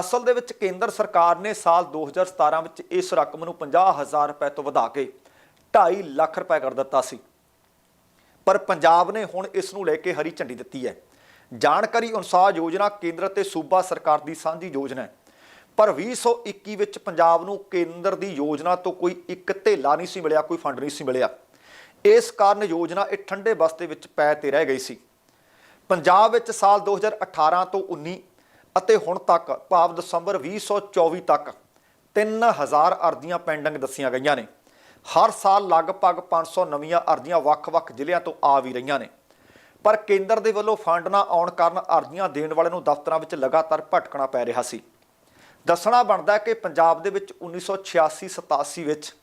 ਅਸਲ ਦੇ ਵਿੱਚ ਕੇਂਦਰ ਸਰਕਾਰ ਨੇ ਸਾਲ 2017 ਵਿੱਚ ਇਸ ਰਕਮ ਨੂੰ 50000 ਰੁਪਏ ਤੋਂ ਵਧਾ ਕੇ 2.5 ਲੱਖ ਰੁਪਏ ਕਰ ਦਿੱਤਾ ਸੀ। ਪਰ ਪੰਜਾਬ ਨੇ ਹੁਣ ਇਸ ਨੂੰ ਲੈ ਕੇ ਹਰੀ ਝੰਡੀ ਦਿੱਤੀ ਹੈ। ਜਾਣਕਾਰੀ ਅਨੁਸਾਰ ਯੋਜਨਾ ਕੇਂਦਰ ਅਤੇ ਸੂਬਾ ਸਰਕਾਰ ਦੀ ਸਾਂਝੀ ਯੋਜਨਾ ਹੈ। ਪਰ 2021 ਵਿੱਚ ਪੰਜਾਬ ਨੂੰ ਕੇਂਦਰ ਦੀ ਯੋਜਨਾ ਤੋਂ ਕੋਈ ਇੱਕ ਧੇਲਾ ਨਹੀਂ ਸੀ ਮਿਲਿਆ, ਕੋਈ ਫੰਡ ਨਹੀਂ ਸੀ ਮਿਲਿਆ। ਇਸ ਕਾਰਨ ਯੋਜਨਾ ਇਹ ਠੰਡੇ ਬਸਤੇ ਵਿੱਚ ਪੈ ਤੇ ਰਹਿ ਗਈ ਸੀ। ਪੰਜਾਬ ਵਿੱਚ ਸਾਲ 2018 ਤੋਂ 19 ਅਤੇ ਹੁਣ ਤੱਕ ਭਾਵ ਦਸੰਬਰ 2024 ਤੱਕ 3000 ਅਰਜ਼ੀਆਂ ਪੈਂਡਿੰਗ ਦੱਸੀਆਂ ਗਈਆਂ ਨੇ। ਹਰ ਸਾਲ ਲਗਭਗ 500 ਨਵੀਆਂ ਅਰਜ਼ੀਆਂ ਵੱਖ-ਵੱਖ ਜ਼ਿਲ੍ਹਿਆਂ ਤੋਂ ਆ ਵੀ ਰਹੀਆਂ ਨੇ। ਪਰ ਕੇਂਦਰ ਦੇ ਵੱਲੋਂ ਫੰਡ ਨਾ ਆਉਣ ਕਾਰਨ ਅਰਜ਼ੀਆਂ ਦੇਣ ਵਾਲਿਆਂ ਨੂੰ ਦਫ਼ਤਰਾਂ ਵਿੱਚ ਲਗਾਤਾਰ ਭਟਕਣਾ ਪੈ ਰਿਹਾ ਸੀ। ਦੱਸਣਾ ਬਣਦਾ ਕਿ ਪੰਜਾਬ ਦੇ ਵਿੱਚ 1986-87 ਵਿੱਚ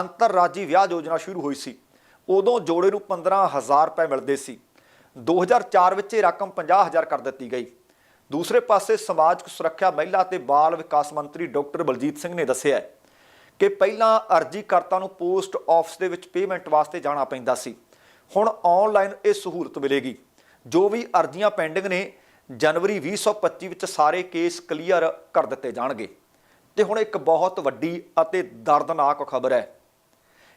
ਅੰਤਰਰਾਜੀ ਵਿਆਹ ਯੋਜਨਾ ਸ਼ੁਰੂ ਹੋਈ ਸੀ। ਉਦੋਂ ਜੋੜੇ ਨੂੰ 15000 ਰੁਪਏ ਮਿਲਦੇ ਸੀ। 2004 ਵਿੱਚ ਇਹ ਰਕਮ 50000 ਕਰ ਦਿੱਤੀ ਗਈ। ਦੂਸਰੇ ਪਾਸੇ ਸਮਾਜਿਕ ਸੁਰੱਖਿਆ ਮਹਿਲਾ ਤੇ ਬਾਲ ਵਿਕਾਸ ਮੰਤਰੀ ਡਾਕਟਰ ਬਲਜੀਤ ਸਿੰਘ ਨੇ ਦੱਸਿਆ ਕਿ ਪਹਿਲਾਂ ਅਰਜ਼ੀਕਰਤਾ ਨੂੰ ਪੋਸਟ ਆਫਿਸ ਦੇ ਵਿੱਚ ਪੇਮੈਂਟ ਵਾਸਤੇ ਜਾਣਾ ਪੈਂਦਾ ਸੀ। ਹੁਣ ਆਨਲਾਈਨ ਇਹ ਸਹੂਲਤ ਮਿਲੇਗੀ। ਜੋ ਵੀ ਅਰਜ਼ੀਆਂ ਪੈਂਡਿੰਗ ਨੇ ਜਨਵਰੀ 2025 ਵਿੱਚ ਸਾਰੇ ਕੇਸ ਕਲੀਅਰ ਕਰ ਦਿੱਤੇ ਜਾਣਗੇ। ਤੇ ਹੁਣ ਇੱਕ ਬਹੁਤ ਵੱਡੀ ਅਤੇ ਦਰਦਨਾਕ ਖਬਰ ਹੈ।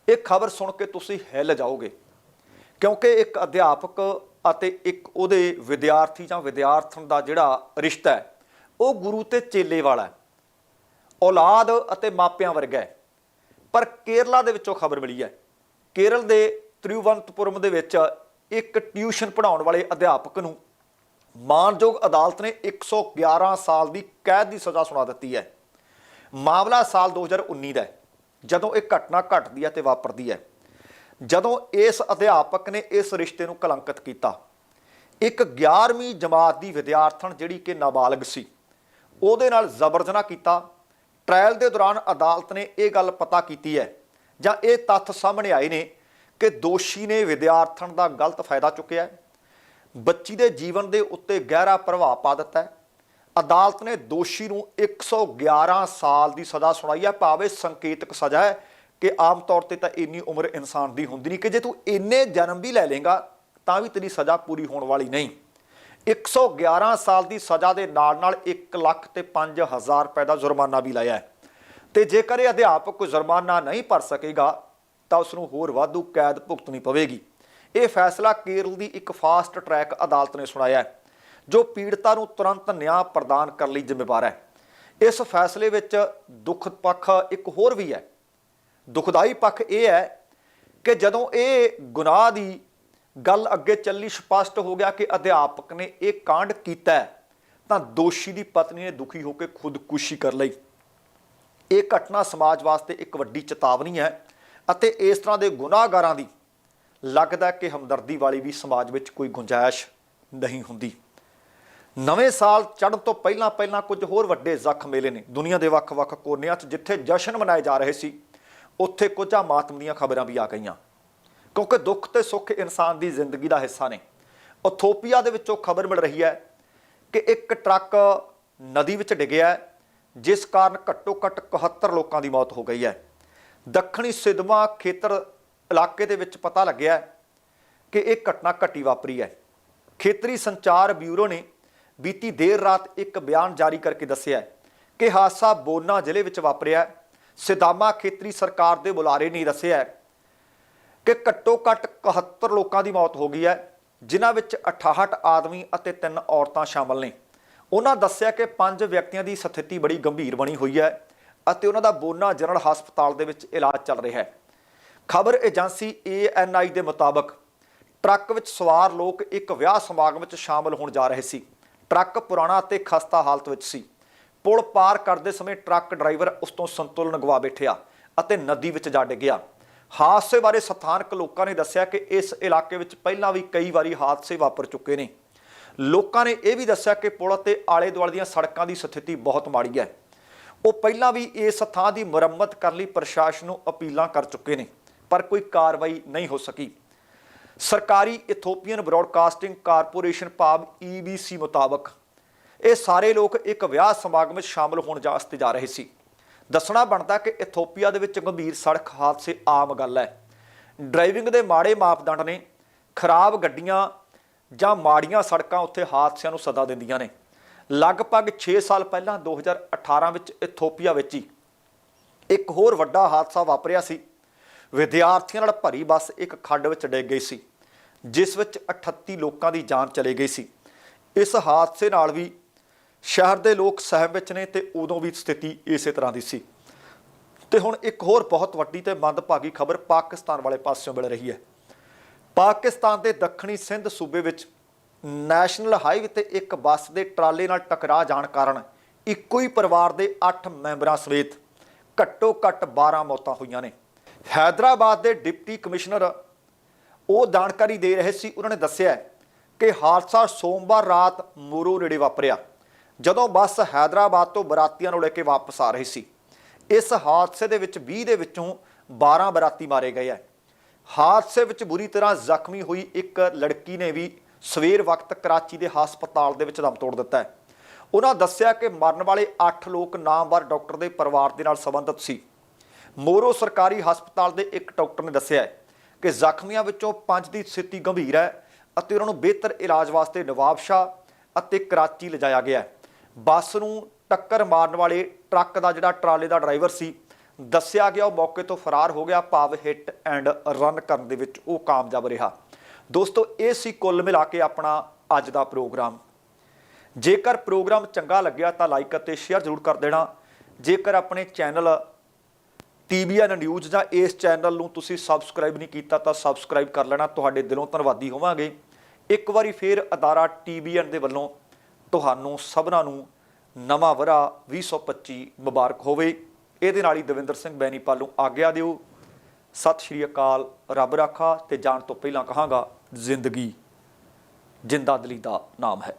ਇਹ ਖਬਰ ਸੁਣ ਕੇ ਤੁਸੀਂ ਹਿੱਲ ਜਾਓਗੇ। ਕਿਉਂਕਿ ਇੱਕ ਅਧਿਆਪਕ ਅਤੇ ਇੱਕ ਉਹਦੇ ਵਿਦਿਆਰਥੀ ਜਾਂ ਵਿਦਿਆਰਥਣ ਦਾ ਜਿਹੜਾ ਰਿਸ਼ਤਾ ਹੈ, ਉਹ ਗੁਰੂ ਤੇ ਚੇਲੇ ਵਾਲਾ ਔਲਾਦ ਅਤੇ ਮਾਪਿਆਂ ਵਰਗਾ ਹੈ। ਪਰ ਕੇਰਲਾ ਦੇ ਵਿੱਚੋਂ ਖਬਰ ਮਿਲੀ ਹੈ। ਕੇਰਲ ਦੇ ਤ੍ਰਿਵੰਤਪੁਰਮ ਦੇ ਵਿੱਚ ਇੱਕ ਟਿਊਸ਼ਨ ਪੜ੍ਹਾਉਣ ਵਾਲੇ ਅਧਿਆਪਕ ਨੂੰ ਮਾਨਯੋਗ ਅਦਾਲਤ ਨੇ 111 ਸਾਲ ਦੀ ਕੈਦ ਦੀ ਸਜ਼ਾ ਸੁਣਾ ਦਿੱਤੀ ਹੈ। ਮਾਮਲਾ ਸਾਲ 2019 ਦਾ ਹੈ, ਜਦੋਂ ਇਹ ਘਟਨਾ ਘਟਦੀ ਹੈ ਤੇ ਵਾਪਰਦੀ ਹੈ। ਜਦੋਂ ਇਸ ਅਧਿਆਪਕ ਨੇ ਇਸ ਰਿਸ਼ਤੇ ਨੂੰ ਕਲੰਕਿਤ ਕੀਤਾ, ਇੱਕ 11ਵੀਂ ਜਮਾਤ ਦੀ ਵਿਦਿਆਰਥਣ ਜਿਹੜੀ ਕਿ ਨਾਬਾਲਗ ਸੀ, ਉਹਦੇ ਨਾਲ ਜ਼ਬਰ ਜਨਾਹ ਕੀਤਾ। ਟ੍ਰਾਇਲ ਦੇ ਦੌਰਾਨ ਅਦਾਲਤ ਨੇ ਇਹ ਗੱਲ ਪਤਾ ਕੀਤੀ ਹੈ, ਜਾਂ ਇਹ ਤੱਥ ਸਾਹਮਣੇ ਆਏ ਨੇ ਕਿ ਦੋਸ਼ੀ ਨੇ ਵਿਦਿਆਰਥਣ ਦਾ ਗਲਤ ਫਾਇਦਾ ਚੁੱਕਿਆ ਹੈ। ਬੱਚੀ ਦੇ ਜੀਵਨ ਦੇ ਉੱਤੇ ਗਹਿਰਾ ਪ੍ਰਭਾਵ ਪਾ ਦਿੱਤਾ ਹੈ। ਅਦਾਲਤ ਨੇ ਦੋਸ਼ੀ ਨੂੰ 111 ਸਾਲ ਦੀ ਸਜ਼ਾ ਸੁਣਾਈ ਹੈ। ਭਾਵੇਂ ਸੰਕੇਤਕ ਸਜ਼ਾ ਹੈ ਕਿ ਆਮ ਤੌਰ ਤੇ ਤਾਂ ਇੰਨੀ ਉਮਰ ਇਨਸਾਨ ਦੀ ਹੁੰਦੀ ਨਹੀਂ ਕਿ ਜੇ ਤੂੰ ਇੰਨੇ ਜਨਮ ਵੀ ਲੈ ਲੇਗਾ ਤਾਂ ਵੀ ਤੇਰੀ ਸਜ਼ਾ ਪੂਰੀ ਹੋਣ ਵਾਲੀ ਨਹੀਂ। 111 ਸਾਲ ਦੀ ਸਜ਼ਾ ਦੇ ਨਾਲ ਨਾਲ 1 ਲੱਖ ਤੇ 5000 ਰੁਪਏ ਦਾ ਜੁਰਮਾਨਾ ਵੀ ਲਾਇਆ ਹੈ। ਤੇ ਜੇਕਰ ਇਹ ਅਧਿਆਪਕ ਕੋਈ ਜੁਰਮਾਨਾ ਨਹੀਂ ਭਰ ਸਕੇਗਾ, ਤਾਂ ਉਸ ਨੂੰ ਹੋਰ ਵਾਧੂ ਕੈਦ ਭੁਗਤਣੀ ਪਵੇਗੀ। ਇਹ ਫੈਸਲਾ ਕੇਰਲ ਦੀ ਇੱਕ ਫਾਸਟ ਟਰੈਕ ਅਦਾਲਤ ਨੇ ਸੁਣਾਇਆ ਹੈ, ਜੋ ਪੀੜਤਾਂ ਨੂੰ ਤੁਰੰਤ ਨਿਆਂ ਪ੍ਰਦਾਨ ਕਰਨ ਲਈ ਜ਼ਿੰਮੇਵਾਰ ਹੈ। ਇਸ ਫੈਸਲੇ ਵਿੱਚ ਦੁੱਖ ਪੱਖ ਇੱਕ ਹੋਰ ਵੀ ਹੈ। ਦੁਖਦਾਈ ਪੱਖ ਇਹ ਹੈ ਕਿ ਜਦੋਂ ਇਹ ਗੁਨਾਹ ਦੀ ਗੱਲ ਅੱਗੇ ਚੱਲੀ ਸਪਸ਼ਟ ਹੋ ਗਿਆ ਕਿ ਅਧਿਆਪਕ ਨੇ ਇਹ ਕਾਂਡ ਕੀਤਾ ਤਾਂ ਦੋਸ਼ੀ ਦੀ ਪਤਨੀ ਨੇ ਦੁਖੀ ਹੋ ਕੇ ਖੁਦਕੁਸ਼ੀ ਕਰ ਲਈ। ਇਹ ਘਟਨਾ ਸਮਾਜ ਵਾਸਤੇ ਇੱਕ ਵੱਡੀ ਚੇਤਾਵਨੀ ਹੈ ਅਤੇ ਇਸ ਤਰ੍ਹਾਂ ਦੇ ਗੁਨਾਹਗਾਰਾਂ ਦੀ ਲੱਗਦਾ ਕਿ ਹਮਦਰਦੀ ਵਾਲੀ ਵੀ ਸਮਾਜ ਵਿੱਚ ਕੋਈ ਗੁੰਜਾਇਸ਼ ਨਹੀਂ ਹੁੰਦੀ। ਨਵੇਂ ਸਾਲ ਚੜ੍ਹਨ ਤੋਂ ਪਹਿਲਾਂ ਪਹਿਲਾਂ ਕੁਝ ਹੋਰ ਵੱਡੇ ਜ਼ਖਮ ਮੇਲੇ ਨੇ। ਦੁਨੀਆ ਦੇ ਵੱਖ-ਵੱਖ ਕੋਨਿਆਂ 'ਚ ਜਿੱਥੇ ਜਸ਼ਨ ਮਨਾਏ ਜਾ ਰਹੇ ਸੀ, ਉੱਥੇ ਕੁਝਾਂ ਮਾਤਮ ਦੀਆਂ ਖਬਰਾਂ ਵੀ ਆ ਗਈਆਂ। ਕਿਉਂਕਿ ਦੁੱਖ ਤੇ ਸੁੱਖ ਇਨਸਾਨ ਦੀ ਜ਼ਿੰਦਗੀ ਦਾ ਹਿੱਸਾ ਨੇ। ਉਥੋਪੀਆ ਦੇ ਵਿੱਚੋਂ ਖਬਰ ਮਿਲ ਰਹੀ ਹੈ ਕਿ ਇੱਕ ਟਰੱਕ ਨਦੀ ਵਿੱਚ ਡਿੱਗਿਆ ਜਿਸ ਕਾਰਨ ਘੱਟੋ-ਘੱਟ 71 ਲੋਕਾਂ ਦੀ ਮੌਤ ਹੋ ਗਈ ਹੈ। ਦੱਖਣੀ ਸਿਦਮਾ ਖੇਤਰ ਇਲਾਕੇ ਦੇ ਵਿੱਚ ਪਤਾ ਲੱਗਿਆ ਕਿ ਇਹ ਘਟਨਾ ਘਟੀ ਵਾਪਰੀ ਹੈ। ਖੇਤਰੀ ਸੰਚਾਰ ਬਿਊਰੋ ਨੇ ਬੀਤੀ ਦੇਰ ਰਾਤ ਇੱਕ ਬਿਆਨ ਜਾਰੀ ਕਰਕੇ ਦੱਸਿਆ ਕਿ ਹਾਦਸਾ ਬੋਨਾ ਜ਼ਿਲ੍ਹੇ ਵਿੱਚ ਵਾਪਰਿਆ ਸਿਦਾਮਾ ਖੇਤਰੀ ਸਰਕਾਰ ਦੇ ਬੁਲਾਰੇ ਨੇ ਦੱਸਿਆ ਕਿ ਘੱਟੋ ਘੱਟ 71 ਲੋਕਾਂ ਦੀ ਮੌਤ ਹੋ ਗਈ ਹੈ, ਜਿਨ੍ਹਾਂ ਵਿੱਚ 68 ਆਦਮੀ ਅਤੇ 3 ਔਰਤਾਂ ਸ਼ਾਮਲ ਨੇ। ਉਹਨਾਂ ਦੱਸਿਆ ਕਿ ਪੰਜ ਵਿਅਕਤੀਆਂ ਦੀ ਸਥਿਤੀ ਬੜੀ ਗੰਭੀਰ ਬਣੀ ਹੋਈ ਹੈ ਅਤੇ ਉਹਨਾਂ ਦਾ ਬੋਨਾ ਜਨਰਲ ਹਸਪਤਾਲ ਦੇ ਵਿੱਚ ਇਲਾਜ ਚੱਲ ਰਿਹਾ ਹੈ। ਖਬਰ ਏਜੰਸੀ ANI ਦੇ ਮੁਤਾਬਕ ਟਰੱਕ ਵਿੱਚ ਸਵਾਰ ਲੋਕ ਇੱਕ ਵਿਆਹ ਸਮਾਗਮ ਵਿੱਚ ਸ਼ਾਮਲ ਹੋਣ ਜਾ ਰਹੇ ਸੀ। ਟਰੱਕ ਪੁਰਾਣਾ ਅਤੇ ਖਸਤਾ ਹਾਲਤ ਵਿੱਚ ਸੀ। ਪੁਲ ਪਾਰ ਕਰਦੇ ਸਮੇਂ ਟਰੱਕ ਡਰਾਈਵਰ ਉਸ ਤੋਂ ਸੰਤੁਲਨ ਗਵਾ ਬੈਠਿਆ ਅਤੇ ਨਦੀ ਵਿੱਚ ਜਾ ਡਿੱਗਿਆ। ਹਾਦਸੇ ਬਾਰੇ ਸਥਾਨਕ ਲੋਕਾਂ ਨੇ ਦੱਸਿਆ ਕਿ ਇਸ ਇਲਾਕੇ ਵਿੱਚ ਪਹਿਲਾਂ ਵੀ ਕਈ ਵਾਰੀ ਹਾਦਸੇ ਵਾਪਰ ਚੁੱਕੇ ਨੇ। ਲੋਕਾਂ ਨੇ ਇਹ ਵੀ ਦੱਸਿਆ ਕਿ ਪੁਲ ਅਤੇ ਆਲੇ ਦੁਆਲੇ ਦੀਆਂ ਸੜਕਾਂ ਦੀ ਸਥਿਤੀ ਬਹੁਤ ਮਾੜੀ ਹੈ। ਉਹ ਪਹਿਲਾਂ ਵੀ ਇਸ ਥਾਂ ਦੀ ਮੁਰੰਮਤ ਕਰਨ ਲਈ ਪ੍ਰਸ਼ਾਸਨ ਨੂੰ ਅਪੀਲਾਂ ਕਰ ਚੁੱਕੇ ਨੇ। ਪਰ ਕੋਈ ਕਾਰਵਾਈ ਨਹੀਂ ਹੋ ਸਕੀ। ਸਰਕਾਰੀ ਇਥੋਪੀਅਨ ਬ੍ਰਾਡਕਾਸਟਿੰਗ ਕਾਰਪੋਰੇਸ਼ਨ ਭਾਵ EBC ਮੁਤਾਬਕ ਇਹ ਸਾਰੇ ਲੋਕ ਇੱਕ ਵਿਆਹ ਸਮਾਗਮ ਵਿੱਚ ਸ਼ਾਮਲ ਹੋਣ ਵਾਸਤੇ ਜਾ ਰਹੇ ਸੀ। ਦੱਸਣਾ ਬਣਦਾ ਕਿ ਇਥੋਪੀਆ ਦੇ ਵਿੱਚ ਗੰਭੀਰ ਸੜਕ ਹਾਦਸੇ ਆਮ ਗੱਲ ਹੈ। ਡਰਾਈਵਿੰਗ ਦੇ ਮਾੜੇ ਮਾਪਦੰਡ ਨੇ ਖਰਾਬ ਗੱਡੀਆਂ ਜਾਂ ਮਾੜੀਆਂ ਸੜਕਾਂ ਉੱਥੇ ਹਾਦਸਿਆਂ ਨੂੰ ਸੱਦਾ ਦਿੰਦੀਆਂ ਨੇ। ਲਗਭਗ 6 ਸਾਲ ਪਹਿਲਾਂ 2018 ਵਿੱਚ ਇਥੋਪੀਆ ਵਿੱਚ ਹੀ ਇੱਕ ਹੋਰ ਵੱਡਾ ਹਾਦਸਾ ਵਾਪਰਿਆ ਸੀ। ਵਿਦਿਆਰਥੀਆਂ ਨਾਲ ਭਰੀ ਬੱਸ ਇੱਕ ਖੱਡ ਵਿੱਚ ਡਿੱਗ ਗਈ ਸੀ, ਜਿਸ ਵਿੱਚ 38 ਲੋਕਾਂ ਦੀ ਜਾਨ ਚਲੀ ਗਈ ਸੀ। ਇਸ ਹਾਦਸੇ ਨਾਲ ਵੀ ਸ਼ਹਿਰ ਦੇ ਲੋਕ ਸਹਿਮ ਵਿੱਚ ਨੇ ਤੇ ਉਦੋਂ ਵੀ ਸਥਿਤੀ ਇਸੇ ਤਰ੍ਹਾਂ ਦੀ ਸੀ। ਤੇ ਹੁਣ ਇੱਕ ਹੋਰ ਬਹੁਤ ਵੱਡੀ ਤੇ ਮੰਦਭਾਗੀ ਖਬਰ ਪਾਕਿਸਤਾਨ ਵਾਲੇ ਪਾਸਿਓਂ ਮਿਲ ਰਹੀ ਹੈ। ਪਾਕਿਸਤਾਨ ਦੇ ਦੱਖਣੀ ਸਿੰਧ ਸੂਬੇ ਵਿੱਚ ਨੈਸ਼ਨਲ ਹਾਈਵੇ ਤੇ ਇੱਕ ਬੱਸ ਦੇ ਟਰਾਲੇ ਨਾਲ ਟਕਰਾ ਜਾਣ ਕਾਰਨ ਇੱਕੋ ਹੀ ਪਰਿਵਾਰ ਦੇ 8 ਮੈਂਬਰਾਂ ਸਮੇਤ ਘੱਟੋ ਘੱਟ 12 ਮੌਤਾਂ ਹੋਈਆਂ ਨੇ। ਹੈਦਰਾਬਾਦ ਦੇ ਡਿਪਟੀ ਕਮਿਸ਼ਨਰ ਉਹ ਜਾਣਕਾਰੀ ਦੇ ਰਹੇ ਸੀ, ਉਹਨਾਂ ਨੇ ਦੱਸਿਆ ਕਿ ਹਾਦਸਾ ਸੋਮਵਾਰ ਰਾਤ ਮੋਰੋ ਨੇੜੇ ਵਾਪਰਿਆ, ਜਦੋਂ ਬੱਸ ਹੈਦਰਾਬਾਦ ਤੋਂ ਬਰਾਤੀਆਂ ਨੂੰ ਲੈ ਕੇ ਵਾਪਸ ਆ ਰਹੀ ਸੀ। ਇਸ ਹਾਦਸੇ ਦੇ ਵਿੱਚ 20 ਦੇ ਵਿੱਚੋਂ 12 ਬਰਾਤੀ ਮਾਰੇ ਗਏ ਹੈ ਹਾਦਸੇ ਵਿੱਚ ਬੁਰੀ ਤਰ੍ਹਾਂ ਜ਼ਖਮੀ ਹੋਈ ਇੱਕ ਲੜਕੀ ਨੇ ਵੀ ਸਵੇਰ ਵਕਤ ਕਰਾਚੀ ਦੇ ਹਸਪਤਾਲ ਦੇ ਵਿੱਚ ਦਮ ਤੋੜ ਦਿੱਤਾ ਹੈ। ਉਹਨਾਂ ਦੱਸਿਆ ਕਿ ਮਰਨ ਵਾਲੇ 8 ਲੋਕ ਨਾਮਵਰ ਡਾਕਟਰ ਦੇ ਪਰਿਵਾਰ ਦੇ ਨਾਲ ਸੰਬੰਧਿਤ ਸੀ। ਮੋਰੋ ਸਰਕਾਰੀ ਹਸਪਤਾਲ ਦੇ ਇੱਕ ਡਾਕਟਰ ਨੇ ਦੱਸਿਆ ਹੈ ਕਿ ਜ਼ਖਮੀਆਂ ਵਿੱਚੋਂ 5 ਦੀ ਸਥਿਤੀ ਗੰਭੀਰ ਹੈ ਅਤੇ ਉਹਨਾਂ ਨੂੰ ਬਿਹਤਰ ਇਲਾਜ ਵਾਸਤੇ ਨਵਾਬਸ਼ਾਹ ਅਤੇ ਕਰਾਚੀ ਲਿਜਾਇਆ ਗਿਆ ਬੱਸ ਨੂੰ ਟੱਕਰ ਮਾਰਨ ਵਾਲੇ ਟਰੱਕ ਦਾ ਜਿਹੜਾ ਟਰਾਲੇ ਦਾ ਡਰਾਈਵਰ ਸੀ, ਦੱਸਿਆ ਗਿਆ ਉਹ ਮੌਕੇ ਤੋਂ ਫਰਾਰ ਹੋ ਗਿਆ, ਭਾਵ ਹਿੱਟ ਐਂਡ ਰਨ ਕਰਨ ਦੇ ਵਿੱਚ ਉਹ ਕਾਮਯਾਬ ਰਿਹਾ। ਦੋਸਤੋ, ਇਹ ਸੀ ਕੁੱਲ ਮਿਲਾ ਕੇ ਆਪਣਾ ਅੱਜ ਦਾ ਪ੍ਰੋਗਰਾਮ। ਜੇਕਰ ਪ੍ਰੋਗਰਾਮ ਚੰਗਾ ਲੱਗਿਆ ਤਾਂ ਲਾਈਕ ਅਤੇ ਸ਼ੇਅਰ ਜ਼ਰੂਰ ਕਰ ਦੇਣਾ। ਜੇਕਰ ਆਪਣੇ ਚੈਨਲ ਟੀਵੀਐਨ ਨਿਊਜ਼ ਜਾਂ ਇਸ ਚੈਨਲ ਨੂੰ ਤੁਸੀਂ ਸਬਸਕ੍ਰਾਈਬ ਨਹੀਂ ਕੀਤਾ ਤਾਂ ਸਬਸਕ੍ਰਾਈਬ ਕਰ ਲੈਣਾ। ਤੁਹਾਡੇ ਦਿਲੋਂ ਧੰਨਵਾਦੀ ਹੋਵਾਂਗੇ। ਇੱਕ ਵਾਰੀ ਫੇਰ ਅਦਾਰਾ ਟੀਵੀਐਨ ਦੇ ਵੱਲੋਂ ਤੁਹਾਨੂੰ ਸਭਨਾਂ ਨੂੰ ਨਵਾਂ ਵਰਾ 2025 ਮੁਬਾਰਕ ਹੋਵੇ। ਇਹਦੇ ਨਾਲ ਹੀ ਦਵਿੰਦਰ ਸਿੰਘ ਬੈਨੀਪਾਲ ਨੂੰ ਆਗਿਆ ਦਿਓ। ਸਤਿ ਸ਼੍ਰੀ ਅਕਾਲ। ਰੱਬ ਰਾਖਾ ਤੇ ਜਾਣ ਤੋਂ ਪਹਿਲਾਂ ਕਹਾਂਗਾ, ਜ਼ਿੰਦਗੀ ਜਿੰਦਾ ਦਿਲੀ ਦਾ ਨਾਮ ਹੈ।